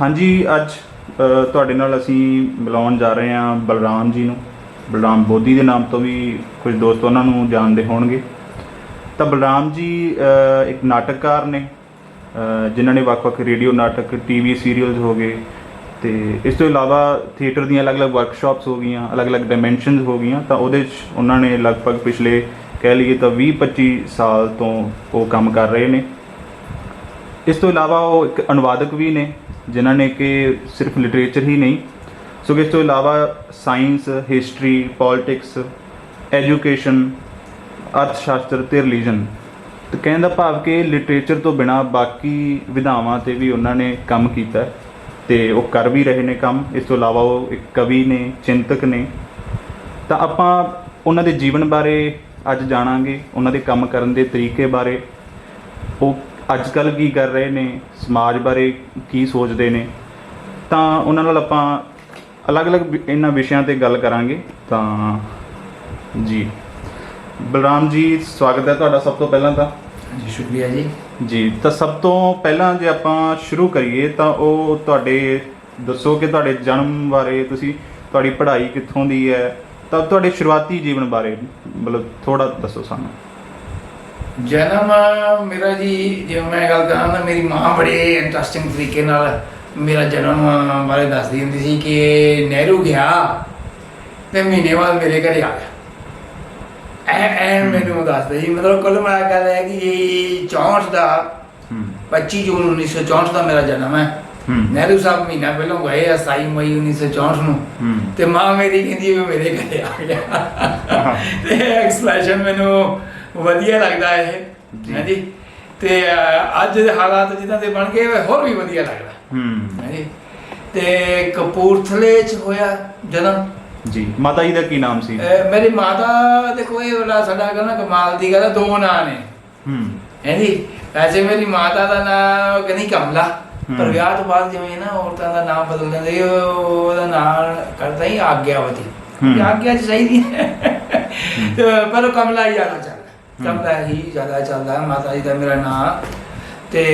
ਹਾਂਜੀ, ਅੱਜ ਤੁਹਾਡੇ ਨਾਲ ਅਸੀਂ ਮਿਲਾਉਣ ਜਾ ਰਹੇ ਹਾਂ ਬਲਰਾਮ ਜੀ ਨੂੰ। ਬਲਰਾਮ ਬੋਧੀ ਦੇ ਨਾਮ ਤੋਂ ਵੀ ਕੁਝ ਦੋਸਤ ਉਹਨਾਂ ਨੂੰ ਜਾਣਦੇ ਹੋਣਗੇ। ਤਾਂ ਬਲਰਾਮ ਜੀ ਇੱਕ ਨਾਟਕਕਾਰ ਨੇ ਜਿਨ੍ਹਾਂ ਨੇ ਵੱਖ-ਵੱਖ ਰੇਡੀਓ ਨਾਟਕ ਟੀਵੀ ਸੀਰੀਅਲਸ ਹੋ ਗਏ ਤੇ ਇਸ ਤੋਂ ਇਲਾਵਾ ਥੀਏਟਰ ਦੀਆਂ ਅਲੱਗ-ਅਲੱਗ ਵਰਕਸ਼ਾਪਸ ਹੋ ਗਈਆਂ, ਅਲੱਗ-ਅਲੱਗ ਡਾਈਮੈਂਸ਼ਨਸ ਹੋ ਗਈਆਂ, ਤਾਂ ਉਹਦੇ 'ਚ ਉਹਨਾਂ ਨੇ ਲਗਭਗ ਪਿਛਲੇ ਕਹਿ ਲਈਏ ਤਾਂ 20-25 ਸਾਲ ਤੋਂ ਉਹ ਕੰਮ ਕਰ ਰਹੇ ਨੇ। ਇਸ ਤੋਂ ਇਲਾਵਾ ਉਹ ਇੱਕ ਅਨੁਵਾਦਕ ਵੀ ਨੇ, ਜਿਨ੍ਹਾਂ ਨੇ ਕਿ ਸਿਰਫ ਲਿਟਰੇਚਰ ਹੀ ਨਹੀਂ, ਸੋ ਇਸ ਤੋਂ ਇਲਾਵਾ ਸਾਇੰਸ ਹਿਸਟਰੀ ਪੋਲਿਟਿਕਸ ਐਜੂਕੇਸ਼ਨ ਅਰਥ ਸ਼ਾਸਤਰ ਤੇ ਰਿਲੀਜਨ ਤੇ ਕਹਿਣ ਦਾ ਭਾਵ ਕਿ ਲਿਟਰੇਚਰ ਤੋਂ ਬਿਨਾ ਬਾਕੀ ਵਿਧਾਵਾਂ ਤੇ ਵੀ ਉਹਨਾਂ ਨੇ ਕੰਮ ਕੀਤਾ ਹੈ ਤੇ ਉਹ ਕਰ ਵੀ ਰਹੇ ਨੇ ਕੰਮ। ਇਸ ਤੋਂ ਇਲਾਵਾ ਉਹ ਇੱਕ ਕਵੀ ਨੇ, ਚਿੰਤਕ ਨੇ। ਤਾਂ ਆਪਾਂ ਉਹਨਾਂ ਦੇ ਜੀਵਨ ਬਾਰੇ ਅੱਜ ਜਾਣਾਂਗੇ, ਉਹਨਾਂ ਦੇ ਕੰਮ ਕਰਨ ਦੇ ਤਰੀਕੇ ਬਾਰੇ। ਉਹ ਅੱਜ ਕੱਲ੍ਹ ਕੀ ਕਰ ਰਹੇ ਨੇ? ਸਮਾਜ ਬਾਰੇ ਕੀ ਸੋਚਦੇ ਨੇ? ਤਾਂ ਉਹਨਾਂ ਨਾਲ ਆਪਾਂ ਅਲੱਗ-ਅਲੱਗ ਇਹਨਾਂ ਵਿਸ਼ਿਆਂ ਤੇ ਗੱਲ ਕਰਾਂਗੇ। ਤਾਂ ਜੀ। ਬਲਰਾਮ ਜੀ ਸਵਾਗਤ ਹੈ ਤੁਹਾਡਾ ਸਭ ਤੋਂ ਪਹਿਲਾਂ ਤਾਂ। ਜੀ ਸ਼ੁਕਰੀਆ ਜੀ। ਜੀ ਤਾਂ ਸਭ ਤੋਂ ਪਹਿਲਾਂ ਜੇ ਆਪਾਂ ਸ਼ੁਰੂ ਕਰੀਏ ਤਾਂ ਉਹ ਤੁਹਾਡੇ ਦੱਸੋ ਕਿ ਤੁਹਾਡੇ ਜਨਮ ਬਾਰੇ ਤੁਸੀਂ ਤੁਹਾਡੀ ਪੜ੍ਹਾਈ ਕਿੱਥੋਂ ਦੀ ਹੈ? ਤਾਂ ਤੁਹਾਡੇ ਸ਼ੁਰੂਆਤੀ ਜੀਵਨ ਬਾਰੇ ਮਤਲਬ ਥੋੜਾ ਦੱਸੋ ਸਾਨੂੰ। ਜਨਮ ਮੇਰਾ ਜੀ ਜੇ ਮੈਂ ਗੱਲ ਕਰਾਂ ਤਾਂ ਮੇਰੀ ਮਾਂ ਬੜੇ ਇੰਟਰਸਟਿੰਗ ਤਰੀਕੇ ਨਾਲ ਮੇਰਾ ਜਨਮ ਬਾਰੇ ਦੱਸਦੀ ਹੁੰਦੀ ਸੀ ਕਿ ਨਹਿਰੂ ਗਿਆ ਤੇ ਮਹੀਨੇ ਬਾਅਦ ਮੇਰੇ ਘਰੇ ਆ ਗਿਆ। ਐ ਐ ਮੈਨੂੰ ਦੱਸਦੇ ਜੀ ਮਤਲਬ ਕੁੱਲ ਮਿਲਾ ਕੇ ਹੈ ਕਿ ਇਹ 64 ਦਾ ਹੂੰ। 25 ਜੂਨ 1964 ਦਾ ਮੇਰਾ ਜਨਮ ਹੈ। ਨਹਿਰੂ ਸਾਹਿਬ ਮਹੀਨਾ ਪਹਿਲਾਂ ਗਏ ਆ 27 ਮਈ 1964 ਨੂੰ। ਤੇ ਮਾਂ ਮੇਰੀ ਕਹਿੰਦੀ ਵੀ ਮੇਰੇ ਘਰੇ ਆ ਗਿਆ। ਤੇ ਐਕਸਪ੍ਰੈਸ਼ਨ ਮੈਨੂੰ ਵਧੀਆ ਲੱਗਦਾ ਇਹ। ਹਾਂਜੀ ਤੇ ਅੱਜ ਦੇ ਹਾਲਾਤ ਜਿੱਦਾਂ ਦੇ ਬਣ ਗਏ ਹੋਰ ਵੀ ਵਧੀਆ ਲੱਗਦਾ। ਹੂੰ। ਹਾਂਜੀ ਤੇ ਕਪੂਰਥਲੇ ਚ ਹੋਇਆ ਜਨਮ। ਜੀ। ਮਾਤਾ ਜੀ ਦਾ ਕੀ ਨਾਮ ਸੀ? ਮੇਰੀ ਮਾਤਾ ਦੇਖੋ ਇਹ ਵਾਲਾ ਸਾਡਾ ਕਹਿੰਦਾ ਕਮਾਲ ਦੀ ਗੱਲ ਦੋ ਨਾਂ ਨੇ। ਹੂੰ। ਹਾਂਜੀ ਵੈਸੇ ਮੇਰੀ ਮਾਤਾ ਦਾ ਨਾਮ ਕਹਿੰਦੀ ਕਮਲਾ। ਪਰ। ਵਿਆਹ ਤੋਂ ਬਾਅਦ ਜਿਵੇਂ ਨਾ ਔਰਤਾਂ ਦਾ ਨਾਮ ਬਦਲ ਉਹ- ਉਹਦਾ ਨਾਮ ਕਰਦਾ ਹੀ ਆਗਿਆਵਤੀ। ਆਗਿਆ ਚ ਸਹੀ ਨਹੀਂ ਪਰ ਕਮਲਾ ਹੀ ਜ਼ਿਆਦਾ ਚੱਲਦਾ ਹੀ ਜ਼ਿਆਦਾ ਚੱਲਦਾ ਮਾਤਾ ਜੀ ਦਾ ਮੇਰਾ ਨਾਮ ਤੇ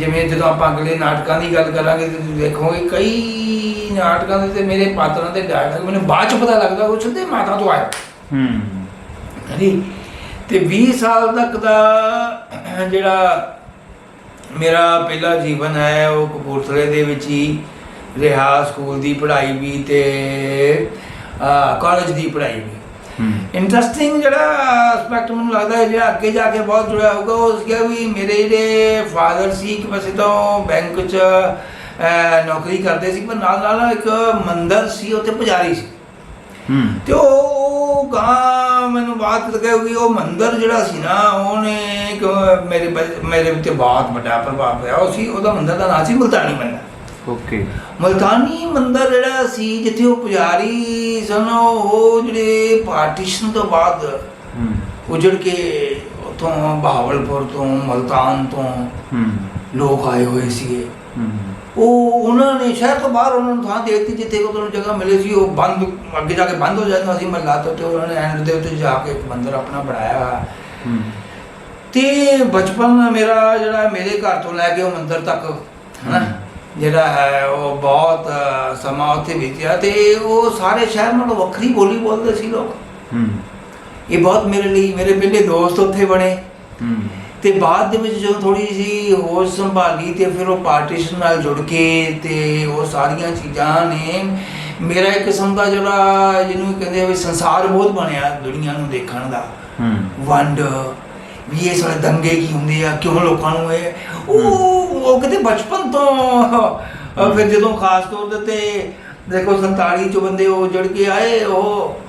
ਜਿਵੇਂ ਜਦੋਂ ਆਪਾਂ ਅਗਲੇ ਨਾਟਕਾਂ ਦੀ ਗੱਲ ਕਰਾਂਗੇ ਤੇ ਤੁਸੀਂ ਦੇਖੋਗੇ ਕਈ ਨਾਟਕਾਂ ਦੇ ਤੇ ਮੇਰੇ ਪਾਤਰਾਂ ਦੇ ਡਾਇਲੌਗ ਮੈਨੂੰ ਬਾਅਦ ਚ ਪਤਾ ਲੱਗਦਾ ਉਹ ਸਿੱਧੇ ਮਾਤਾ ਤੋਂ ਆਇਆ ਹੂੰ। ਹਾਂਜੀ। ਤੇ 20 ਸਾਲ ਤੱਕ ਦਾ ਜਿਹੜਾ ਮੇਰਾ ਪਹਿਲਾ ਜੀਵਨ ਹੈ ਉਹ ਕਪੂਰਥਲੇ ਦੇ ਵਿੱਚ ਹੀ ਰਿਹਾ ਸਕੂਲ ਦੀ ਪੜ੍ਹਾਈ ਵੀ ਤੇ ਕਾਲਜ ਦੀ ਪੜ੍ਹਾਈ ਵੀ। ਇੰਟਰਸਟਿੰਗ ਜਿਹੜਾ ਐਸਪੈਕਟ ਮੈਨੂੰ ਲੱਗਦਾ ਹੈ ਜਿਹੜਾ ਅੱਗੇ ਜਾ ਕੇ ਬਹੁਤ ਜੁੜਿਆ ਹੋਊਗਾ ਉਹ ਸੀਗਾ ਵੀ ਮੇਰੇ ਜਿਹੜੇ ਫਾਦਰ ਸੀ ਕਿ ਵੈਸੇ ਤਾਂ ਬੈਂਕ 'ਚ ਨੌਕਰੀ ਕਰਦੇ ਸੀ ਪਰ ਨਾਲ ਨਾਲ ਇੱਕ ਮੰਦਰ ਸੀ ਉੱਥੇ ਪੁਜਾਰੀ ਸੀ। ਹੂੰ। ਤੇ ਉਹ ਗਾਂ ਮੈਨੂੰ ਬਾਤ ਲੱਗਿਆ ਕਿ ਉਹ ਮੰਦਰ ਜਿਹੜਾ ਸੀ ਨਾ ਉਹਨੇ ਮੇਰੇ ਮੇਰੇ ਉੱਤੇ ਬਹੁਤ ਵੱਡਾ ਪ੍ਰਭਾਵ ਪਿਆ। ਉਹ ਸੀ ਉਹਦਾ ਮੰਦਰ ਦਾ ਨਾਮ ਸੀ ਮੁਲਤਾਨੀ ਮੰਦਰ। ਓਕੇ ਮੁਲਤਾਨੀ ਮੰਦਰ ਜਿਹੜਾ ਸੀ ਜਿੱਥੇ ਉਹ ਪੁਜਾਰੀ ਸਨ ਉਹ ਜਿਹੜੇ ਪਾਰਟੀਸ਼ਨ ਤੋਂ ਬਾਅਦ ਉਜੜ ਕੇ ਉਥੋਂ ਬਹਾਵਲਪੁਰ ਤੋਂ ਮਲਤਾਨ ਤੋਂ ਲੋਕ ਆਏ ਹੋਏ ਸੀਗੇ। ਉਹ ਉਹਨਾਂ ਨੇ ਸ਼ਹਿਰ ਤੋਂ ਬਾਹਰ ਉਹਨਾਂ ਨੂੰ ਥਾਂ ਦੇ ਦਿੱਤੀ ਜਿੱਥੇ ਉਹਨਾਂ ਨੂੰ ਜਗ੍ਹਾ ਮਿਲੇ ਸੀ ਉਹ ਬੰਦ ਅੱਗੇ ਜਾ ਕੇ ਬੰਦ ਹੋ ਜਾਂਦਾ ਸੀ ਮਹੱਲਾ ਤੋਂ ਤੇ ਉਹਨਾਂ ਨੇ ਐਂਡ ਦੇ ਉੱਤੇ ਜਾ ਕੇ ਇੱਕ ਮੰਦਿਰ ਆਪਣਾ ਬਣਾਇਆ ਤੇ ਬਚਪਨ ਮੇਰਾ ਜਿਹੜਾ ਮੇਰੇ ਘਰ ਤੋਂ ਲੈ ਕੇ ਉਹ ਮੰਦਿਰ ਤੱਕ ਹਨਾ? ਜਿਹੜਾ ਹੈ ਉਹ ਬਹੁਤ ਸਮਾਂ ਉੱਥੇ ਬੀਤਿਆ ਤੇ ਉਹ ਸਾਰੇ ਸ਼ਹਿਰ ਨਾਲੋਂ ਵੱਖਰੀ ਬੋਲੀ ਬੋਲਦੇ ਸੀ ਲੋਕ। ਹੂੰ। ਇਹ ਬਹੁਤ ਮੇਰੇ ਲਈ ਮੇਰੇ ਪਹਿਲੇ ਦੋਸਤ ਉੱਥੇ ਬਣੇ। ਹੂੰ। ਤੇ ਬਾਅਦ ਦੇ ਵਿੱਚ ਜਦੋਂ ਥੋੜੀ ਸੀ ਹੋਸ਼ ਸੰਭਾਲੀ ਤੇ ਫਿਰ ਉਹ ਪਾਰਟੀਸ਼ਨ ਨਾਲ ਜੁੜ ਕੇ ਤੇ ਉਹ ਸਾਰੀਆਂ ਚੀਜ਼ਾਂ ਨੇ ਮੇਰਾ ਇੱਕ ਕਿਸਮ ਦਾ ਜਿਹੜਾ ਜਿਹਨੂੰ ਕਹਿੰਦੇ ਆ ਵੀ ਸੰਸਾਰ ਬਹੁਤ ਬਣਿਆ ਦੁਨੀਆ ਨੂੰ ਦੇਖਣ ਦਾ। ਹੂੰ। ਵੰਡ ਵੀ ਇਹ ਸਾਰੇ ਦੰਗੇ ਕੀ ਹੁੰਦੇ ਆ ਕਿਉਂ ਲੋਕਾਂ ਨੂੰ ਇਹ? ਉਹ ਉਹ ਕਿਤੇ ਬਚਪਨ ਤੋਂ ਫਿਰ ਜਦੋਂ ਖਾਸ ਤੌਰ ਦੇ ਤੇ ਦੇਖੋ 47 ਚ ਬੰਦੇ ਉਹ ਜੜ ਕੇ ਆਏ ਉਹ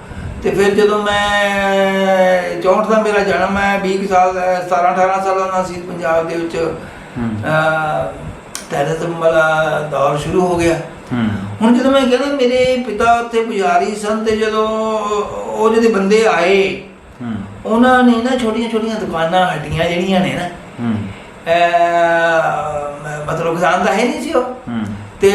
ਤੇ ਫਿਰ ਜਦੋਂ ਮੈਂ 64 ਦਾ ਮੇਰਾ ਜਨਮ ਹੈ 20 ਕੁ ਸਾਲ 17 18 ਸਾਲਾਂ ਦਾ ਸੀ ਪੰਜਾਬ ਦੇ ਵਿੱਚ। ਹੂੰ। ਟੈਰਰਿਜ਼ਮ ਵਾਲਾ ਦੌਰ ਸ਼ੁਰੂ ਹੋ ਗਿਆ। ਹੁਣ ਜਦੋਂ ਮੈਂ ਕਹਿੰਦਾ ਮੇਰੇ ਪਿਤਾ ਉੱਥੇ ਪੁਜਾਰੀ ਸਨ ਤੇ ਜਦੋਂ ਉਹ ਜਿਹੜੇ ਬੰਦੇ ਆਏ ਹੂੰ। ਉਹਨਾਂ ਨੇ ਨਾ ਛੋਟੀਆਂ ਛੋਟੀਆਂ ਦੁਕਾਨਾਂ ਹੱਡੀਆਂ ਜਿਹੜੀਆਂ ਨੇ ਨਾ ਹੂੰ। ਮਤਲਬ ਕਿਸਾਨ ਤਾਂ ਹੈ ਨਹੀਂ ਸੀ ਉਹ। ਹੂੰ। ਤੇ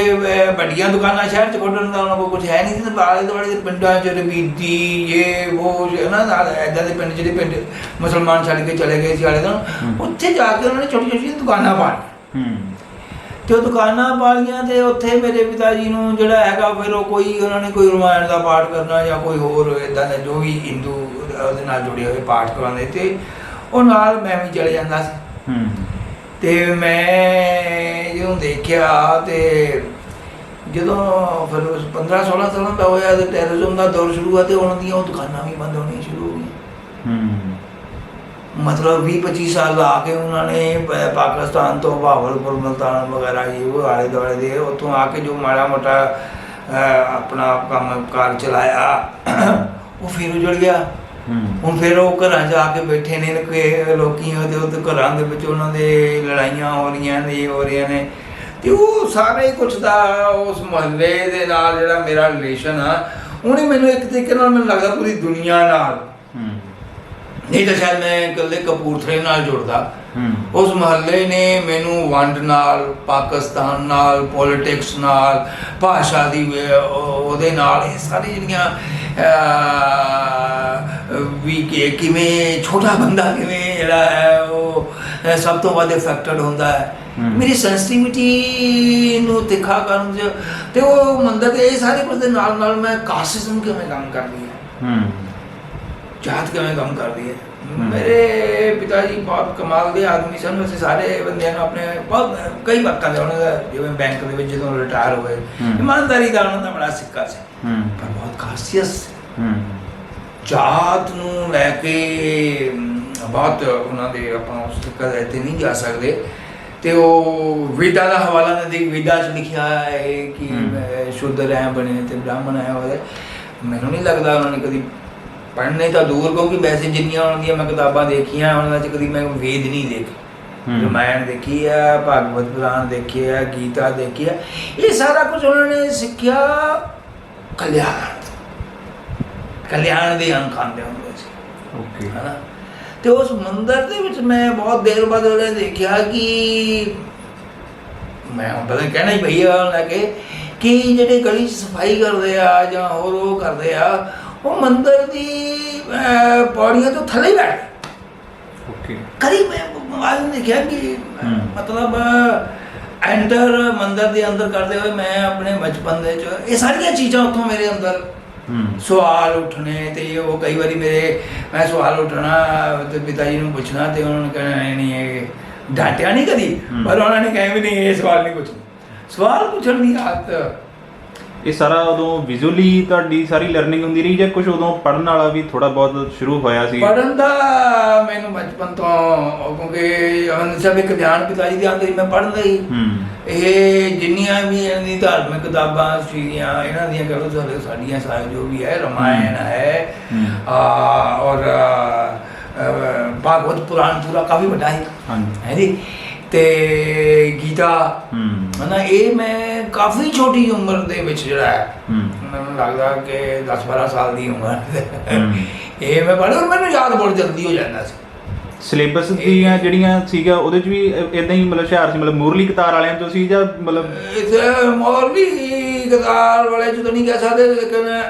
ਵੱਡੀਆਂ ਦੁਕਾਨਾਂ ਸ਼ਹਿਰ ਚ ਖੋਲਣ ਦਾ ਉਹਨਾਂ ਕੋਲ ਕੁਝ ਹੈ ਨਹੀਂ ਸੀ। ਤੇ ਆਲੇ ਦੁਆਲੇ ਦੇ ਪਿੰਡਾਂ ਚ ਰਬੀਦੀ ਇਹ ਉਹ ਨਾ ਨਾਲ ਐਦਾਂ ਦੇ ਪਿੰਡ ਜਿਹੜੇ ਪਿੰਡ ਮੁਸਲਮਾਨ ਛੱਡ ਕੇ ਚਲੇ ਗਏ ਸੀ ਆਲੇ ਹੂੰ। ਉੱਥੇ ਜਾ ਕੇ ਉਹਨਾਂ ਨੇ ਛੋਟੀ ਛੋਟੀਆਂ ਦੁਕਾਨਾਂ ਪਾ ਲਈਆਂ ਹੂੰ। ਤੇ ਉਹ ਦੁਕਾਨਾਂ ਵਾਲੀਆਂ ਤੇ ਉੱਥੇ ਮੇਰੇ ਪਿਤਾ ਜੀ ਨੂੰ ਜਿਹੜਾ ਹੈਗਾ ਫਿਰ ਉਹ ਕੋਈ ਉਹਨਾਂ ਨੇ ਕੋਈ ਰਮਾਇਣ ਦਾ ਪਾਠ ਕਰਨਾ ਜਾਂ ਕੋਈ ਹੋਰ ਇਦਾਂ ਦਾ ਜੋ ਵੀ ਹਿੰਦੂ ਉਹਦੇ ਨਾਲ ਜੁੜੇ ਹੋਏ ਪਾਠ ਕਰਾਉਂਦੇ ਤੇ ਉਹ ਨਾਲ ਮੈਂ ਵੀ ਚਲੇ ਜਾਂਦਾ ਸੀ। ਹੂੰ। ਤੇ ਮੈਂ ਜਦੋਂ ਦੇਖਿਆ ਤੇ ਜਦੋਂ ਫਿਰ ਉਸ 15 16 ਸਾਲਾਂ ਦਾ ਹੋਇਆ ਤੇ ਟੈਰਰਿਜ਼ਮ ਦਾ ਦੌਰ ਸ਼ੁਰੂ ਹੋਇਆ ਤੇ ਉਹਨਾਂ ਦੀਆਂ ਉਹ ਦੁਕਾਨਾਂ ਵੀ ਬੰਦ ਹੋਣੀਆਂ ਸ਼ੁਰੂ ਹੋ ਗਈਆਂ। ਹੂੰ। ਮਤਲਬ 20 25 ਸਾਲ ਲਾ ਕੇ ਉਹਨਾਂ ਨੇ ਪ- ਪਾਕਿਸਤਾਨ ਤੋਂ ਬਹਾਵਲਪੁਰ ਮਲਤਾਨ ਵਗੈਰਾ ਜੀ ਉਹ ਆਲੇ ਦੁਆਲੇ ਦੇ ਉੱਥੋਂ ਆ ਕੇ ਜੋ ਮਾੜਾ ਮੋਟਾ ਅਹ, ਆਪਣਾ ਕੰਮ ਕਾਰ ਚਲਾਇਆ ਉਹ ਫਿਰ ਉਜੜ ਗਿਆ। ਹੂੰ। ਹੁਣ ਫਿਰ ਉਹ ਘਰਾਂ 'ਚ ਆ ਕੇ ਬੈਠੇ ਨੇ ਕਿ ਲੋਕੀ ਉਹਦੇ ਉੱਤੇ ਘਰਾਂ ਦੇ ਵਿੱਚ ਉਹਨਾਂ ਦੇ ਲੜਾਈਆਂ ਹੋ ਰਹੀਆਂ ਨੇ ਹੋ ਰਹੀਆਂ ਨੇ। ਤੇ ਉਹ ਸਾਰੇ ਕੁਝ ਦਾ ਉਸ ਮੁਹੱਲੇ ਦੇ ਨਾਲ ਜਿਹੜਾ ਮੇਰਾ ਰਿਲੇਸ਼ਨ ਆ ਉਹਨੇ ਮੈਨੂੰ ਇੱਕ ਤਰੀਕੇ ਨਾਲ ਮੈਨੂੰ ਲੱਗਦਾ ਪੂਰੀ ਦੁਨੀਆ ਨਾਲ ਹੂੰ ਨਹੀਂ ਤਾਂ ਸ਼ਾਇਦ ਮੈਂ ਇਕੱਲੇ ਕਪੂਰਥਲੇ ਨਾਲ ਜੁੜਦਾ। ਉਸ ਮਹੱਲੇ ਨੇ ਮੈਨੂੰ ਵੰਡ ਨਾਲ ਪਾਕਿਸਤਾਨ ਨਾਲ ਪੋਲਿਟਿਕਸ ਨਾਲ ਭਾਸ਼ਾ ਦੀ ਉਹਦੇ ਨਾਲ ਇਹ ਸਾਰੀ ਜਿਹੜੀਆਂ ਵੀ ਕਿ ਕਿਵੇਂ ਛੋਟਾ ਬੰਦਾ ਕਿਵੇਂ ਜਿਹੜਾ ਹੈ ਉਹ ਸਭ ਤੋਂ ਵੱਧ ਇਫੈਕਟਡ ਹੁੰਦਾ ਹੈ। ਮੇਰੀ ਸੈਂਸਿਟੀਵਿਟੀ ਨੂੰ ਤਿੱਖਾ ਕਰਨ ਚ ਤੇ ਉਹ ਮੰਦਰ ਦੇ ਇਹ ਸਾਰੇ ਕੁਝ ਦੇ ਨਾਲ ਨਾਲ ਮੈਂ ਕਾਸਟਿਜ਼ਮ ਕਿਵੇਂ ਕੰਮ ਕਰਦੀ ਹੈ। ਜਾਤ ਕਿਵੇਂ ਕੰਮ ਕਰਦੀ ਹੈ। ਮੇਰੇ ਪਿਤਾ ਜੀ ਬਹੁਤ ਕਮਾਲ ਦੇ ਆਦਮੀ ਸਨ। ਵੈਸੇ ਸਾਰੇ ਬੰਦਿਆਂ ਨੂੰ ਆਪਣੇ ਬਹੁਤ ਕਈ ਵਾਕਾਂ ਦੇ ਉਹਨਾਂ ਦਾ ਜਿਵੇਂ ਬੈਂਕ ਦੇ ਵਿੱਚ ਜਦੋਂ ਰਿਟਾਇਰ ਹੋਏ। ਇਮਾਨਦਾਰੀ ਦਾ ਉਹਨਾਂ ਦਾ ਬੜਾ ਸਿੱਕਾ ਸੀ। ਪਰ ਬਹੁਤ ਖਾਸੀਅਤ ਜਾਤ ਨੂੰ ਲੈ ਕੇ ਬਹੁਤ ਉਹਨਾਂ ਦੇ ਆਪਾਂ ਉਸ ਤੱਕ ਤੇ ਨਹੀਂ ਜਾ ਸਕਦੇ। ਤੇ ਉਹ ਵੇਦਾਂ ਦਾ ਹਵਾਲਾ ਨੇ ਦੇ ਵੇਦਾਂ 'ਚ ਲਿਖਿਆ ਹੈ ਕਿ ਸ਼ੂਦਰ ਐ ਬਣੇ ਤੇ ਬ੍ਰਾਹਮਣ ਐ ਹੋਏ ਮੈਨੂੰ ਨਹੀਂ ਲੱਗਦਾ ਉਹਨਾਂ ਨੇ ਕਦੀ ਪੜ੍ਹਨੇ ਤਾਂ ਦੂਰ ਕਿਉਂਕਿ ਵੈਸੇ ਜਿੰਨੀਆਂ ਉਹਨਾਂ ਦੀਆਂ ਮੈਂ ਕਿਤਾਬਾਂ ਦੇਖੀਆਂ ਉਹਨਾਂ 'ਚ ਕਦੀ ਮੈਂ ਵੇਦ ਨਹੀਂ ਦੇਖੇ। ਰਮਾਇਣ ਦੇਖੀ ਹੈ ਭਾਗਵਤ ਪੁਰਾਣ ਦੇਖੀ ਹੈ ਗੀਤਾ ਦੇਖੀ ਹੈ ਇਹ ਸਾਰਾ ਕੁਝ ਉਹਨਾਂ ਨੇ ਸਿੱਖਿਆ ਕਲਿਆਣ। ਕਲਿਆਣ ਦੇ ਅੰਕ ਆਉਂਦੇ ਹੁੰਦੇ ਸੀ ਓਕੇ ਹਨਾ ਤੇ ਉਸ ਮੰਦਰ ਦੇ ਵਿੱਚ ਮੈਂ ਬਹੁਤ ਦੇਰ ਬਾਅਦ ਉਹਨੇ ਦੇਖਿਆ ਕਿ ਮੈਂ ਨੀ ਕਹਿਣਾ ਹੀ ਭਈਆ ਲੈ ਕੇ ਕਿ ਜਿਹੜੇ ਗਲੀ 'ਚ ਸਫ਼ਾਈ ਕਰਦੇ ਆ ਜਾਂ ਹੋਰ ਉਹ ਕਰਦੇ ਆ ਉਹ ਮੰਦਰ ਦੀ ਪੌੜੀਆਂ ਤੋਂ ਥੱਲੇ ਹੀ ਬੈਠ ਗਏ। ਓਕੇ ਕਰੀ ਮੈਂ ਨੇ ਦੇਖਿਆ ਕਿ। ਮਤਲਬ ਐਂਟਰ ਮੰਦਰ ਦੇ ਅੰਦਰ ਕਰਦੇ ਹੋਏ ਮੈਂ ਆਪਣੇ ਬਚਪਨ ਦੇ ਚ ਇਹ ਸਾਰੀਆਂ ਚੀਜ਼ਾਂ ਉੱਥੋਂ ਮੇਰੇ ਅੰਦਰ ਸਵਾਲ ਉੱਠਣੇ ਤੇ ਉਹ ਕਈ ਵਾਰੀ ਮੇਰੇ ਮੈਂ ਸਵਾਲ ਉੱਠਣਾ ਤੇ ਪਿਤਾ ਜੀ ਨੂੰ ਪੁੱਛਣਾ ਤੇ ਉਹਨਾਂ ਨੇ ਕਹਿਣਾ ਨਹੀਂ ਇਹ ਡਾਂਟਿਆ ਨਹੀਂ ਕਦੀ। ਪਰ ਉਹਨਾਂ ਨੇ ਕਿਹਾ ਵੀ ਨਹੀਂ ਇਹ ਸਵਾਲ ਨਹੀਂ ਪੁੱਛਣਾ ਸਵਾਲ ਪੁੱਛਣ ਦੀ ਆਦਤ ਇਹ ਸਾਰਾ ਉਦੋਂ ਵਿਜ਼ੂਅਲੀ ਤੁਹਾਡੀ ਸਾਰੀ ਲਰਨਿੰਗ ਹੁੰਦੀ ਰਹੀ ਜਾਂ ਕੁਝ ਉਦੋਂ ਪੜਨ ਵਾਲਾ ਵੀ ਥੋੜਾ ਬਹੁਤ ਸ਼ੁਰੂ ਹੋਇਆ ਸੀ? ਪੜਨ ਦਾ ਮੈਨੂੰ ਬਚਪਨ ਤੋਂ ਕਿਉਂਕਿ ਹੁਣ ਸਭ ਇੱਕ ਗਿਆਨ ਪਿਤਾ ਜੀ ਦੇ ਹੀ ਮੈਂ ਪੜ੍ਹਦਾ ਹੀ। ਇਹ ਜਿੰਨੀਆਂ ਵੀ ਇਹਨਾਂ ਦੀ ਧਾਰਮਿਕ ਕਿਤਾਬਾਂ ਸੀਗੀਆਂ ਇਹਨਾਂ ਦੀਆਂ ਕਰੋ ਸਾਡੇ ਸਾਡੀਆਂ ਸਾਰੇ ਜੋ ਵੀ ਹੈ ਰਮਾਇਣ ਹੈ। ਆ ਔਰ ਭਾਗਵਤ ਪੁਰਾਣ ਪੂਰਾ ਕਾਫੀ ਵੱਡਾ ਹੈ ਹਾਂਜੀ। ਹੈ ਜੀ? ਤੇ ਗੀਤਾ। ਹੂੰ। ਹਨਾ ਇਹ ਮੈਂ ਕਾਫੀ ਛੋਟੀ ਉਮਰ ਦੇ ਵਿੱਚ ਜਿਹੜਾ ਹੈ ਮੈਨੂੰ ਲੱਗਦਾ ਕਿ 10 12 ਸਾਲ ਦੀ ਉਮਰ। ਇਹ ਮੈਂ ਪੜ੍ਹਿਆ ਔਰ ਮੈਨੂੰ ਯਾਦ ਬਹੁਤ ਜਲਦੀ ਹੋ ਜਾਂਦਾ ਸੀ। ਸਿਲੇਬਸ ਦੀਆਂ ਜਿਹੜੀਆਂ ਸੀਗਾ ਉਹਦੇ ਚ ਵੀ ਇਦਾਂ ਹੀ ਮਤਲਬ ਹੁਸ਼ਿਆਰ ਸੀ ਮਤਲਬ ਮੂਰਲੀ ਕਤਾਰ ਵਾਲਿਆਂ ਤੋਂ ਸੀ ਜਾਂ ਮਤਲਬ ਇਥੇ ਮੌਲਵੀ ਕਤਾਰ ਵਾਲੇ ਚ ਤਾਂ ਨਹੀਂ ਕਹਿ ਸਕਦੇ ਲੇਕਿਨ